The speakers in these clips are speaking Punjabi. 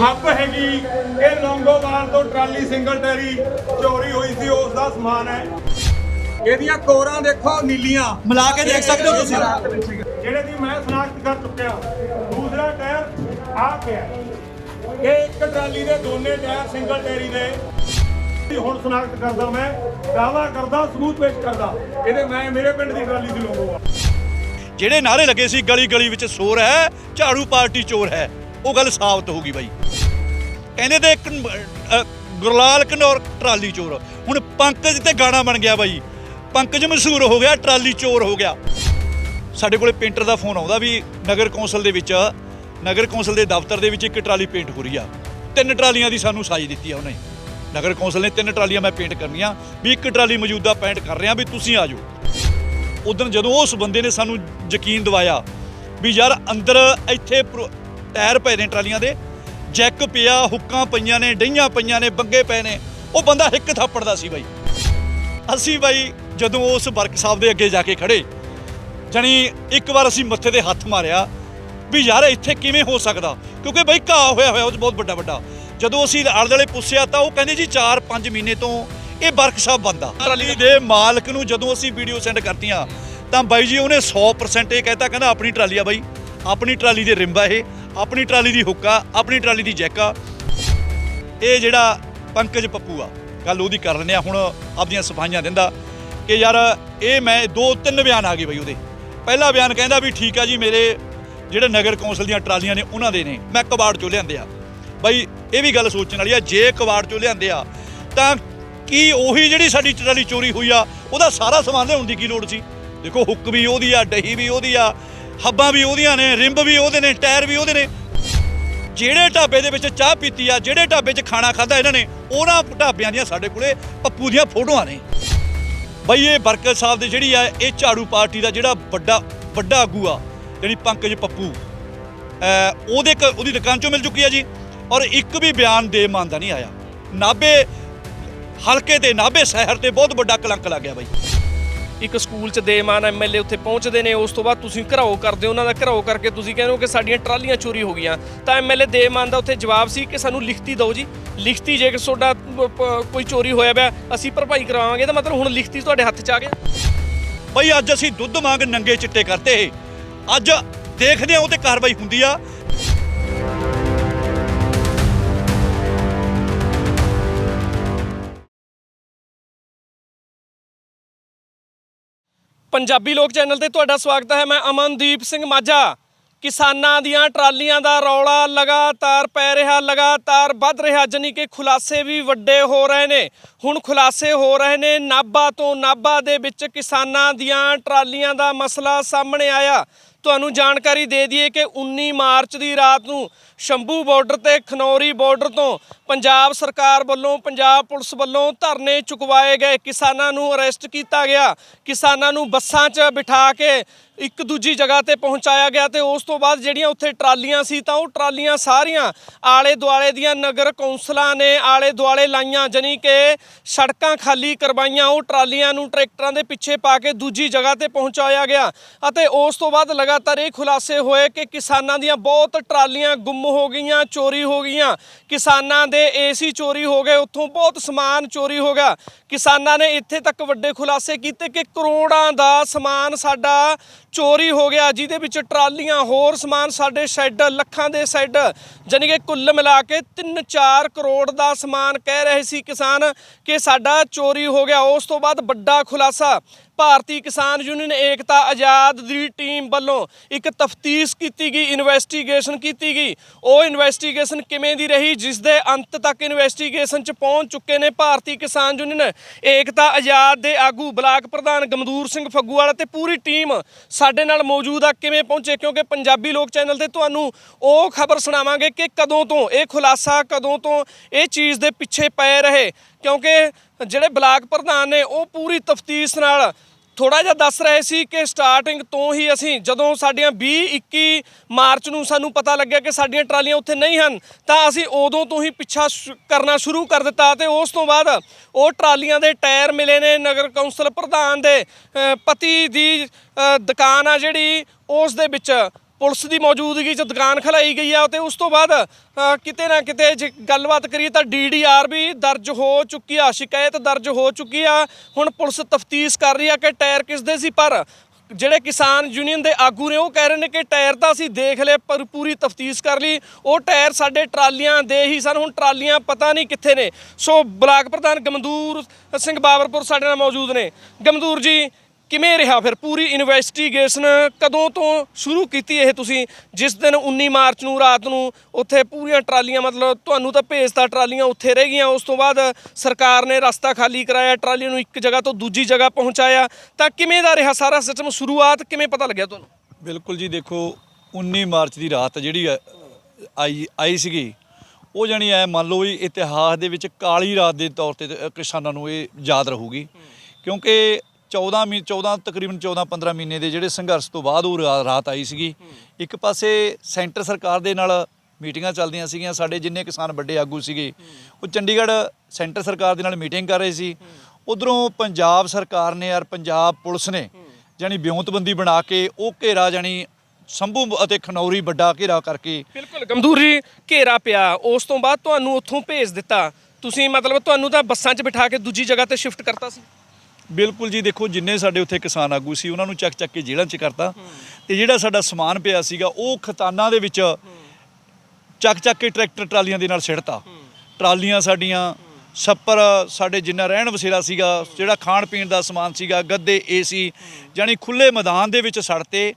ਹੱਬ ਹੈਗੀ। ਇਹ ਲੌਂਗੋਵਾਲ ਤੋਂ ਟਰਾਲੀ ਸਿੰਗਲ ਟੈਰੀ ਚੋਰੀ ਹੋਈ ਸੀ ਉਸ ਦਾ ਸਮਾਨ ਹੈ। ਇਹਦੀਆਂ ਕੋਰਾਂ ਦੇਖੋ ਨੀਲੀਆਂ। ਮਿਲਾ ਕੇ ਦੇਖ ਸਕਦੇ ਹੋ ਤੁਸੀਂ? ਜਿਹੜੇ ਦੀ ਮੈਂ ਸਨਾਖਤ ਕਰ ਚੁੱਕਿਆ ਦੂਸਰਾ ਟਾਇਰ ਆ ਪਿਆ। ਇਹ ਇੱਕ ਟਰਾਲੀ ਦੇ ਦੋਨੇ ਟਾਇਰ ਸਿੰਗਲ ਟੈਰੀ ਦੇ। ਹੁਣ ਸਨਾਖਤ ਕਰਦਾ ਮੈਂ। ਦਾਵਾ ਕਰਦਾ ਸਬੂਤ ਪੇਸ਼ ਕਰਦਾ। ਇਹਦੇ ਮੈਂ ਮੇਰੇ ਪਿੰਡ ਦੀ ਟਰਾਲੀ ਦੀ ਲੋਗੋ ਆ ਜਿਹੜੇ ਨਾਰੇ ਲੱਗੇ ਸੀ ਗਲੀ ਗਲੀ ਵਿੱਚ ਸ਼ੋਰ ਹੈ ਝਾੜੂ ਪਾਰਟੀ ਚੋਰ ਹੈ। ਉਹ ਗੱਲ ਸਾਬਤ ਹੋ ਗਈ ਬਾਈ। ਕਹਿੰਦੇ ਤੇ ਇੱਕ ਗੁਰਲਾਲ ਘਨੌਰ ਟਰਾਲੀ ਚੋਰ। ਹੁਣ ਪੰਕਜ ਤੇ ਗਾਣਾ ਬਣ ਗਿਆ ਬਾਈ। ਪੰਕਜ ਮਸ਼ਹੂਰ ਹੋ ਗਿਆ, ਟਰਾਲੀ ਚੋਰ ਹੋ ਗਿਆ। ਸਾਡੇ ਕੋਲੇ ਪੇਂਟਰ ਦਾ ਫੋਨ ਆਉਂਦਾ ਵੀ ਨਗਰ ਕੌਂਸਲ ਦੇ ਵਿੱਚ, ਨਗਰ ਕੌਂਸਲ ਦੇ ਦਫ਼ਤਰ ਦੇ ਵਿੱਚ ਇੱਕ ਟਰਾਲੀ ਪੇਂਟ ਹੋ ਰਹੀ ਆ। ਤਿੰਨ ਟਰਾਲੀਆਂ ਦੀ ਸਾਨੂੰ ਸਾਈ ਦਿੱਤੀ ਆ ਉਹਨੇ। ਨਗਰ ਕੌਂਸਲ ਨੇ ਤਿੰਨ ਟਰਾਲੀਆਂ ਮੈਂ ਪੇਂਟ ਕਰਨੀਆਂ, ਵੀ ਇੱਕ ਟਰਾਲੀ ਮੌਜੂਦਾ ਪੇਂਟ ਕਰ ਰਿਹਾ ਵੀ ਤੁਸੀਂ ਆ ਜਾਓ। ਉਦੋਂ ਜਦੋਂ ਉਸ ਬੰਦੇ ਨੇ ਸਾਨੂੰ ਯਕੀਨ ਦਿਵਾਇਆ ਵੀ ਯਾਰ ਅੰਦਰ ਇੱਥੇ ਪ੍ਰੋ- ਟਾਇਰ ਪਏ ਨੇ ਟਰਾਲੀਆਂ ਦੇ, ਜੈਕ ਪਿਆ, ਹੁੱਕਾਂ ਪਈਆਂ ਨੇ, ਡਈਆਂ ਪਈਆਂ ਨੇ, ਬੰਗੇ ਪਏ ਨੇ। ਉਹ ਬੰਦਾ ਇੱਕ ਥੱਪੜ ਦਾ ਸੀ ਬਾਈ। ਅਸੀਂ ਬਾਈ ਜਦੋਂ ਉਸ ਵਰਕ ਸਾਹਿਬ ਦੇ ਅੱਗੇ ਜਾ ਕੇ ਖੜੇ, ਜਾਣੀ ਇੱਕ ਵਾਰ ਅਸੀਂ ਮੱਥੇ ਤੇ ਹੱਥ ਮਾਰਿਆ ਵੀ ਯਾਰ ਇੱਥੇ ਕਿਵੇਂ ਹੋ ਸਕਦਾ? ਕਿਉਂਕਿ ਬਾਈ ਘਾਹ ਹੋਇਆ ਹੋਇਆ, ਉਹ 'ਚ ਬਹੁਤ ਵੱਡਾ ਵੱਡਾ। ਜਦੋਂ ਅਸੀਂ ਆਲੇ ਦੁਆਲੇ ਪੁੱਛਿਆ ਤਾਂ ਉਹ ਕਹਿੰਦੇ ਜੀ 4-5 ਮਹੀਨੇ ਤੋਂ ਇਹ ਵਰਕਸ਼ਾਪ ਬੰਦ ਟਰਾਲੀ ਦੇ ਮਾਲਕ ਨੂੰ ਜਦੋਂ ਅਸੀਂ ਵੀਡੀਓ ਸੈਂਡ ਕਰਤੀਆਂ, ਤਾਂ ਬਾਈ ਜੀ ਉਹਨੇ 100% ਇਹ ਕਹਿਤਾ, ਕਹਿੰਦਾ ਆਪਣੀ ਟਰਾਲੀ ਆ ਬਾਈ। ਆਪਣੀ ਟਰਾਲੀ ਦੇ ਰਿੰਬਾ ਇਹ। ਆਪਣੀ ਟਰਾਲੀ ਦੀ ਹੁੱਕਾ, ਆਪਣੀ ਟਰਾਲੀ ਦੀ ਜੈਕਾ। ਇਹ ਜਿਹੜਾ ਪੰਕਜ ਪੱਪੂ ਆ, ਗੱਲ ਉਹਦੀ ਕਰ ਲੈਂਦੇ ਆ, ਹੁਣ ਆਪਦੀਆਂ ਸਫਾਈਆਂ ਦਿੰਦਾ ਕਿ ਯਾਰ ਇਹ ਮੈਂ ਦੋ ਤਿੰਨ ਬਿਆਨ ਆ ਗਏ ਬਈ ਉਹਦੇ। ਪਹਿਲਾ ਬਿਆਨ ਕਹਿੰਦਾ ਵੀ ਠੀਕ ਆ ਜੀ, ਮੇਰੇ ਜਿਹੜੇ ਨਗਰ ਕੌਂਸਲ ਦੀਆਂ ਟਰਾਲੀਆਂ ਨੇ, ਉਹਨਾਂ ਦੇ ਨੇ, ਮੈਂ ਕਬਾੜ ਚੋਂ ਲਿਆਂਦੇ ਆ। ਬਈ ਇਹ ਵੀ ਗੱਲ ਸੋਚਣ ਵਾਲੀ ਆ, ਜੇ ਕਬਾੜ ਚੋਂ ਲਿਆਂਦੇ ਆ, ਤਾਂ ਕੀ ਉਹੀ ਜਿਹੜੀ ਸਾਡੀ ਟਰਾਲੀ ਚੋਰੀ ਹੋਈ ਆ, ਉਹਦਾ ਸਾਰਾ ਸਮਾਨ ਲਿਆਉਣ ਦੀ ਕੀ ਲੋੜ ਸੀ? ਦੇਖੋ, ਹੁੱਕ ਵੀ ਉਹਦੀ ਆ, ਡਹੀ ਵੀ ਉਹਦੀ ਆ ਹੱਬਾਂ ਵੀ ਉਹਦੀਆਂ ਨੇ, ਰਿੰਬ ਵੀ ਉਹਦੇ ਨੇ, ਟਾਇਰ ਵੀ ਉਹਦੇ ਨੇ। ਜਿਹੜੇ ਢਾਬੇ ਦੇ ਵਿੱਚ ਚਾਹ ਪੀਤੀ ਆ, ਜਿਹੜੇ ਢਾਬੇ 'ਚ ਖਾਣਾ ਖਾਦਾ ਇਹਨਾਂ ਨੇ, ਉਹਨਾਂ ਢਾਬਿਆਂ ਦੀਆਂ ਸਾਡੇ ਕੋਲੇ ਪੱਪੂ ਦੀਆਂ ਫੋਟੋਆਂ ਨੇ। ਬਈ ਇਹ ਬਰਕਤ ਸਾਹਿਬ ਦੇ ਜਿਹੜੀ ਆ, ਇਹ ਝਾੜੂ ਪਾਰਟੀ ਦਾ ਜਿਹੜਾ ਵੱਡਾ ਵੱਡਾ ਆਗੂ ਆ, ਜਿਹੜੀ ਪੰਕਜ ਪੱਪੂ ਉਹਦੇ ਕ- ਉਹਦੀ ਦੁਕਾਨ ਚੋਂ ਮਿਲ ਚੁੱਕੀ ਆ ਜੀ। ਔਰ ਇੱਕ ਵੀ ਬਿਆਨ ਦੇ ਮੰਨਦਾ ਨਹੀਂ ਆਇਆ। ਨਾਬੇ ਹਲਕੇ ਤੇ ਨਾਬੇ ਸ਼ਹਿਰ ਤੇ ਬਹੁਤ ਵੱਡਾ ਕਲੰਕ ਲੱਗ ਗਿਆ ਬਾਈ। ਇੱਕ ਸਕੂਲ ਚ ਦੇਮਾਨ ਐਮਐਲਏ ਉੱਥੇ ਪਹੁੰਚਦੇ ਨੇ, ਉਸ ਤੋਂ ਬਾਅਦ ਤੁਸੀਂ ਘਰਾਓ ਕਰਦੇ ਹੋ, ਉਹਨਾਂ ਦਾ ਘਰਾਓ ਕਰਕੇ ਤੁਸੀਂ ਕਹਿੰਦੇ ਹੋ ਕਿ ਸਾਡੀਆਂ ਟਰਾਲੀਆਂ ਚੋਰੀ ਹੋ ਗਈਆਂ। ਤਾਂ ਐਮਐਲਏ ਦੇਮਾਨ ਦਾ ਉੱਥੇ ਜਵਾਬ ਸੀ ਕਿ ਸਾਨੂੰ ਲਿਖਤੀ ਦਿਓ ਜੀ। ਲਿਖਤੀ ਜੇ ਤੁਹਾਡਾ ਕੋਈ ਚੋਰੀ ਹੋਇਆ ਪਿਆ, ਅਸੀਂ ਭਰਪਾਈ ਕਰਾਵਾਂਗੇ, ਤਾਂ ਮਤਲਬ ਹੁਣ ਲਿਖਤੀ ਤੁਹਾਡੇ ਹੱਥ 'ਚ ਆ ਗਿਆ। ਬਈ ਅੱਜ ਅਸੀਂ ਦੁੱਧ ਵਾਂਗ ਨੰਗੇ ਚਿੱਟੇ ਕਰਤੇ। ਅੱਜ ਦੇਖਦੇ ਆ ਉਹ ਤੇ ਕਾਰਵਾਈ ਹੁੰਦੀ ਆ। ਪੰਜਾਬੀ ਲੋਕ ਚੈਨਲ ਤੇ ਤੁਹਾਡਾ ਸਵਾਗਤ ਹੈ। ਮੈਂ ਅਮਨਦੀਪ ਸਿੰਘ ਮਾਝਾ। ਕਿਸਾਨਾਂ ਦੀਆਂ ਟਰਾਲੀਆਂ ਦਾ ਰੌਲਾ ਲਗਾਤਾਰ ਪੈ ਰਿਹਾ, ਲਗਾਤਾਰ ਵੱਧ ਰਿਹਾ ਜਾਨੀ ਕਿ ਖੁਲਾਸੇ ਵੀ ਵੱਡੇ ਹੋ ਰਹੇ ਨੇ। ਹੁਣ ਖੁਲਾਸੇ ਹੋ ਰਹੇ ਨੇ। ਨਾਭਾ ਤੋਂ ਨਾਭਾ ਦੇ ਵਿੱਚ ਕਿਸਾਨਾਂ ਦੀਆਂ ਟਰਾਲੀਆਂ ਦਾ ਮਸਲਾ ਸਾਹਮਣੇ ਆਇਆ। ਤੁਹਾਨੂੰ ਜਾਣਕਾਰੀ ਦੇ ਦਈਏ ਕਿ 19 ਮਾਰਚ ਦੀ ਰਾਤ ਨੂੰ ਸ਼ੰਭੂ ਬਾਰਡਰ ਤੇ ਖਨੌਰੀ ਬਾਰਡਰ ਤੋਂ ਪੰਜਾਬ ਸਰਕਾਰ ਵੱਲੋਂ, ਪੰਜਾਬ ਪੁਲਿਸ ਵੱਲੋਂ ਧਰਨੇ ਚੁਕਵਾਏ ਗਏ। ਕਿਸਾਨਾਂ ਨੂੰ ਅਰੈਸਟ ਕੀਤਾ ਗਿਆ। ਕਿਸਾਨਾਂ ਨੂੰ ਬੱਸਾਂ 'ਚ ਬਿਠਾ ਕੇ ਇੱਕ ਦੂਜੀ ਜਗ੍ਹਾ ਤੇ ਪਹੁੰਚਾਇਆ ਗਿਆ ਤੇ ਉਸ ਤੋਂ ਬਾਅਦ ਜਿਹੜੀਆਂ ਉੱਥੇ ਟਰਾਲੀਆਂ ਸੀ ਤਾਂ ਉਹ ਟਰਾਲੀਆਂ ਸਾਰੀਆਂ ਆਲੇ ਦੁਆਲੇ ਦੀਆਂ ਨਗਰ ਕੌਂਸਲਾਂ ਨੇ ਆਲੇ ਦੁਆਲੇ ਲਾਈਆਂ, ਜਾਣੀ ਕਿ ਸੜਕਾਂ ਖਾਲੀ ਕਰਵਾਈਆਂ, ਉਹ ਟਰਾਲੀਆਂ ਨੂੰ ਟਰੈਕਟਰਾਂ ਦੇ ਪਿੱਛੇ ਪਾ ਕੇ ਦੂਜੀ ਜਗ੍ਹਾ ਤੇ ਪਹੁੰਚਾਇਆ ਗਿਆ ਅਤੇ ਉਸ ਤੋਂ ਬਾਅਦ ਲਗਾਤਾਰ ਇਹ ਖੁਲਾਸੇ ਹੋਏ ਕਿ ਕਿਸਾਨਾਂ ਦੀਆਂ ਬਹੁਤ ਟਰਾਲੀਆਂ ਗੁੰਮ ਹੋ ਗਈਆਂ, ਚੋਰੀ ਹੋ ਗਈਆਂ। ਕਿਸਾਨਾਂ ਦੇ ਏਸੀ ਚੋਰੀ ਹੋ ਗਏ, ਉੱਥੋਂ ਬਹੁਤ ਸਮਾਨ ਚੋਰੀ ਹੋ ਗਿਆ। ਕਿਸਾਨਾਂ ਨੇ ਇੱਥੇ ਤੱਕ ਵੱਡੇ ਖੁਲਾਸੇ ਕੀਤੇ ਕਿ ਕਰੋੜਾਂ ਦਾ ਸਮਾਨ ਸਾਡਾ ਚੋਰੀ ਹੋ ਗਿਆ, ਜਿਹਦੇ ਵਿੱਚ ਟਰਾਲੀਆਂ, ਹੋਰ ਸਮਾਨ ਸਾਡੇ ਸ਼ੈੱਡ, ਲੱਖਾਂ ਦੇ ਸ਼ੈੱਡ, ਜਾਣੀ ਕਿ ਕੁੱਲ ਮਿਲਾ ਕੇ 3-4 ਕਰੋੜ ਦਾ ਸਮਾਨ ਕਹਿ ਰਹੇ ਸੀ ਕਿਸਾਨ ਕਿ ਸਾਡਾ ਚੋਰੀ ਹੋ ਗਿਆ। ਉਸ ਤੋਂ ਬਾਅਦ ਵੱਡਾ ਖੁਲਾਸਾ ਭਾਰਤੀ ਕਿਸਾਨ ਯੂਨੀਅਨ ਏਕਤਾ ਆਜ਼ਾਦ ਦੀ ਟੀਮ ਵੱਲੋਂ ਇੱਕ ਤਫਤੀਸ਼ ਕੀਤੀ ਗਈ ਇਨਵੈਸਟੀਗੇਸ਼ਨ ਕੀਤੀ ਗਈ। ਉਹ ਇਨਵੈਸਟੀਗੇਸ਼ਨ ਕਿਵੇਂ ਦੀ ਰਹੀ ਜਿਸ ਦੇ ਅੰਤ ਤੱਕ ਇਨਵੈਸਟੀਗੇਸ਼ਨ ਚ ਪਹੁੰਚ ਚੁੱਕੇ ਨੇ ਭਾਰਤੀ ਕਿਸਾਨ ਯੂਨੀਅਨ ਏਕਤਾ ਆਜ਼ਾਦ ਦੇ ਆਗੂ ਬਲਾਕ ਪ੍ਰਧਾਨ ਗਮਦੂਰ ਸਿੰਘ ਫੱਗੂਵਾਲਾ ਤੇ ਪੂਰੀ ਟੀਮ ਸਾਡੇ ਨਾਲ ਮੌਜੂਦ ਆ। ਕਿਵੇਂ ਪਹੁੰਚੇ? ਕਿਉਂਕਿ ਪੰਜਾਬੀ ਲੋਕ ਚੈਨਲ ਤੇ ਤੁਹਾਨੂੰ ਉਹ ਖਬਰ ਸੁਣਾਵਾਂਗੇ ਕਿ ਕਦੋਂ ਤੋਂ, ਇਹ ਖੁਲਾਸਾ ਕਦੋਂ ਤੋਂ ਇਹ ਚੀਜ਼ ਦੇ ਪਿੱਛੇ ਪਏ ਰਹੇ। ਕਿਉਂਕਿ ਜਿਹੜੇ ਬਲਾਕ ਪ੍ਰਧਾਨ ਨੇ ਉਹ ਪੂਰੀ ਤਫਤੀਸ਼ ਨਾਲ ਥੋੜਾ ਜਿਹਾ ਦੱਸ ਰਹੇ ਸੀ ਕਿ ਸਟਾਰਟਿੰਗ ਤੋਂ ਹੀ ਅਸੀਂ ਜਦੋਂ ਸਾਡੀਆਂ 20 21 ਮਾਰਚ ਨੂੰ ਸਾਨੂੰ ਪਤਾ ਲੱਗਿਆ ਕਿ ਸਾਡੀਆਂ ਟਰਾਲੀਆਂ ਉੱਥੇ ਨਹੀਂ ਹਨ, ਤਾਂ ਅਸੀਂ ਉਦੋਂ ਤੋਂ ਹੀ ਪਿੱਛਾ ਸ਼ੁ- ਕਰਨਾ ਸ਼ੁਰੂ ਕਰ ਦਿੱਤਾ ਤੇ ਉਸ ਤੋਂ ਬਾਅਦ ਉਹ ਟਰਾਲੀਆਂ ਦੇ ਟਾਇਰ ਮਿਲੇ ਨੇ ਨਗਰ ਕੌਂਸਲ ਪ੍ਰਧਾਨ ਦੇ ਪਤੀ ਦੀ ਦੁਕਾਨ ਆ ਜਿਹੜੀ ਉਸ ਦੇ ਵਿੱਚ ਪੁਲਿਸ ਦੀ ਮੌਜੂਦਗੀ 'ਚ ਦੁਕਾਨ ਖਲਾਈ ਗਈ ਆ ਤੇ ਉਸ ਤੋਂ ਬਾਅਦ ਅ, ਕਿਤੇ ਨਾ ਕਿਤੇ ਜੇ ਗੱਲਬਾਤ ਕਰੀਏ ਤਾਂ ਡੀਡੀਆਰ ਵੀ ਦਰਜ ਹੋ ਚੁੱਕੀ ਆ ਸ਼ਿਕਾਇਤ ਦਰਜ ਹੋ ਚੁੱਕੀ ਆ। ਹੁਣ ਪੁਲਿਸ ਤਫਤੀਸ਼ ਕਰ ਰਹੀ ਆ ਕਿ ਟਾਇਰ ਕਿਸ ਦੇ ਸੀ ਪਰ ਜਿਹੜੇ ਕਿਸਾਨ ਯੂਨੀਅਨ ਦੇ ਆਗੂ ਨੇ ਉਹ ਕਹਿ ਰਹੇ ਨੇ ਕਿ ਟਾਇਰ ਤਾਂ ਅਸੀਂ ਦੇਖ ਲਏ ਪਰ ਪੂਰੀ ਤਫਤੀਸ਼ ਕਰ ਲਈ। ਉਹ ਟਾਇਰ ਸਾਡੇ ਟਰਾਲੀਆਂ ਦੇ ਹੀ ਸਨ ਹੁਣ ਟਰਾਲੀਆਂ ਪਤਾ ਨਹੀਂ ਕਿੱਥੇ ਨੇ। ਸੋ ਬਲਾਕ ਪ੍ਰਧਾਨ ਗਮਦੂਰ ਸਿੰਘ ਬਾਬਰਪੁਰ ਸਾਡੇ ਨਾਲ ਮੌਜੂਦ ਨੇ। ਗਮਦੂਰ ਜੀ ਕਿਵੇਂ ਰਿਹਾ ਫਿਰ ਪੂਰੀ ਇਨਵੈਸਟੀਗੇਸ਼ਨ ਕਦੋਂ ਤੋਂ ਸ਼ੁਰੂ ਕੀਤੀ ਇਹ ਤੁਸੀਂ? ਜਿਸ ਦਿਨ 19 ਮਾਰਚ ਨੂੰ, ਰਾਤ ਨੂੰ ਉੱਥੇ ਪੂਰੀਆਂ ਟਰਾਲੀਆਂ, ਮਤਲਬ ਤੁਹਾਨੂੰ ਤਾਂ ਭੇਜਤਾ, ਟਰਾਲੀਆਂ ਉੱਥੇ ਰਹਿ ਗਈਆਂ। ਉਸ ਤੋਂ ਬਾਅਦ ਸਰਕਾਰ ਨੇ ਰਸਤਾ ਖਾਲੀ ਕਰਾਇਆ ਟਰਾਲੀਆਂ ਨੂੰ ਇੱਕ ਜਗ੍ਹਾ ਤੋਂ ਦੂਜੀ ਜਗ੍ਹਾ ਪਹੁੰਚਾਇਆ। ਤਾਂ ਕਿਵੇਂ ਦਾ ਰਿਹਾ ਸਾਰਾ ਸਿਸਟਮ ਸ਼ੁਰੂਆਤ ਕਿਵੇਂ ਪਤਾ ਲੱਗਿਆ ਤੁਹਾਨੂੰ? ਬਿਲਕੁਲ ਜੀ, ਦੇਖੋ 19 ਮਾਰਚ ਦੀ ਰਾਤ ਜਿਹੜੀ ਆਈ ਆਈ ਸੀਗੀ, ਉਹ ਜਾਨੀ ਐ, ਮੰਨ ਲਓ ਵੀ ਇਤਿਹਾਸ ਦੇ ਵਿੱਚ ਕਾਲੀ ਰਾਤ ਦੇ ਤੌਰ ਤੇ ਕਿਸਾਨਾਂ ਨੂੰ ਇਹ ਯਾਦ ਰਹੂਗੀ। ਕਿਉਂਕਿ 14 ਮੀ 14 ਤਕਰੀਬਨ 14 15 ਮਹੀਨੇ ਦੇ ਜਿਹੜੇ ਸੰਘਰਸ਼ ਤੋਂ ਬਾਅਦ ਉਹ ਰਾ- ਰਾਤ ਆਈ ਸੀਗੀ। ਇੱਕ ਪਾਸੇ ਸੈਂਟਰ ਸਰਕਾਰ ਦੇ ਨਾਲ ਮੀਟਿੰਗਾਂ ਚੱਲਦੀਆਂ ਸੀਗੀਆਂ ਸਾਡੇ ਜਿੰਨੇ ਕਿਸਾਨ ਵੱਡੇ ਆਗੂ ਸੀਗੇ ਉਹ ਚੰਡੀਗੜ੍ਹ ਸੈਂਟਰ ਸਰਕਾਰ ਦੇ ਨਾਲ ਮੀਟਿੰਗ ਕਰ ਰਹੇ ਸੀ। ਉਧਰੋਂ ਪੰਜਾਬ ਸਰਕਾਰ ਨੇ ਯਾਰ ਪੰਜਾਬ ਪੁਲਿਸ ਨੇ ਜਾਨੀ ਵਿਉਂਤਬੰਦੀ ਬਣਾ ਕੇ ਉਹ ਘੇਰਾ ਜਾਨੀ ਸੰਭੂ ਅਤੇ ਖਨੌਰੀ ਵੱਡਾ ਘੇਰਾ ਕਰਕੇ ਬਿਲਕੁਲ ਗਮਦੂਰ ਜੀ ਘੇਰਾ ਪਿਆ। ਉਸ ਤੋਂ ਬਾਅਦ ਤੁਹਾਨੂੰ ਉੱਥੋਂ ਭੇਜ ਦਿੱਤਾ। ਤੁਸੀਂ ਮਤਲਬ ਤੁਹਾਨੂੰ ਤਾਂ ਬੱਸਾਂ 'ਚ ਬਿਠਾ ਕੇ ਦੂਜੀ ਜਗ੍ਹਾ ਤੇ ਸ਼ਿਫਟ ਕਰਤਾ ਸੀ। ਬਿਲਕੁਲ ਜੀ, ਦੇਖੋ ਜਿੰਨੇ ਸਾਡੇ ਉੱਥੇ ਕਿਸਾਨ ਆਗੂ ਸੀ, ਉਹਨਾਂ ਨੂੰ ਚੱਕ ਚੱਕ ਕੇ ਜੇਲ੍ਹਾਂ 'ਚ ਕਰਤਾ ਤੇ ਜਿਹੜਾ ਸਾਡਾ ਸਮਾਨ ਪਿਆ ਸੀਗਾ, ਉਹ ਖਤਾਨਾਂ ਦੇ ਵਿੱਚ ਚੱਕ ਚੱਕ ਕੇ ਟਰੈਕਟਰ ਟਰਾਲੀਆਂ ਦੇ ਨਾਲ ਸਿੜਤਾ ਟਰਾਲੀਆਂ ਸਾਡੀਆਂ ਛੱਪਰ ਸਾਡੇ ਜਿੰਨਾ ਰਹਿਣ ਵਸੇਰਾ ਸੀਗਾ, ਜਿਹੜਾ ਖਾਣ ਪੀਣ ਦਾ ਸਮਾਨ ਸੀਗਾ, ਗੱਦੇ, ਏਸੀ ਜਾਨੀ ਖੁੱਲੇ ਮੈਦਾਨ ਦੇ ਵਿੱਚ ਸੜਤੇ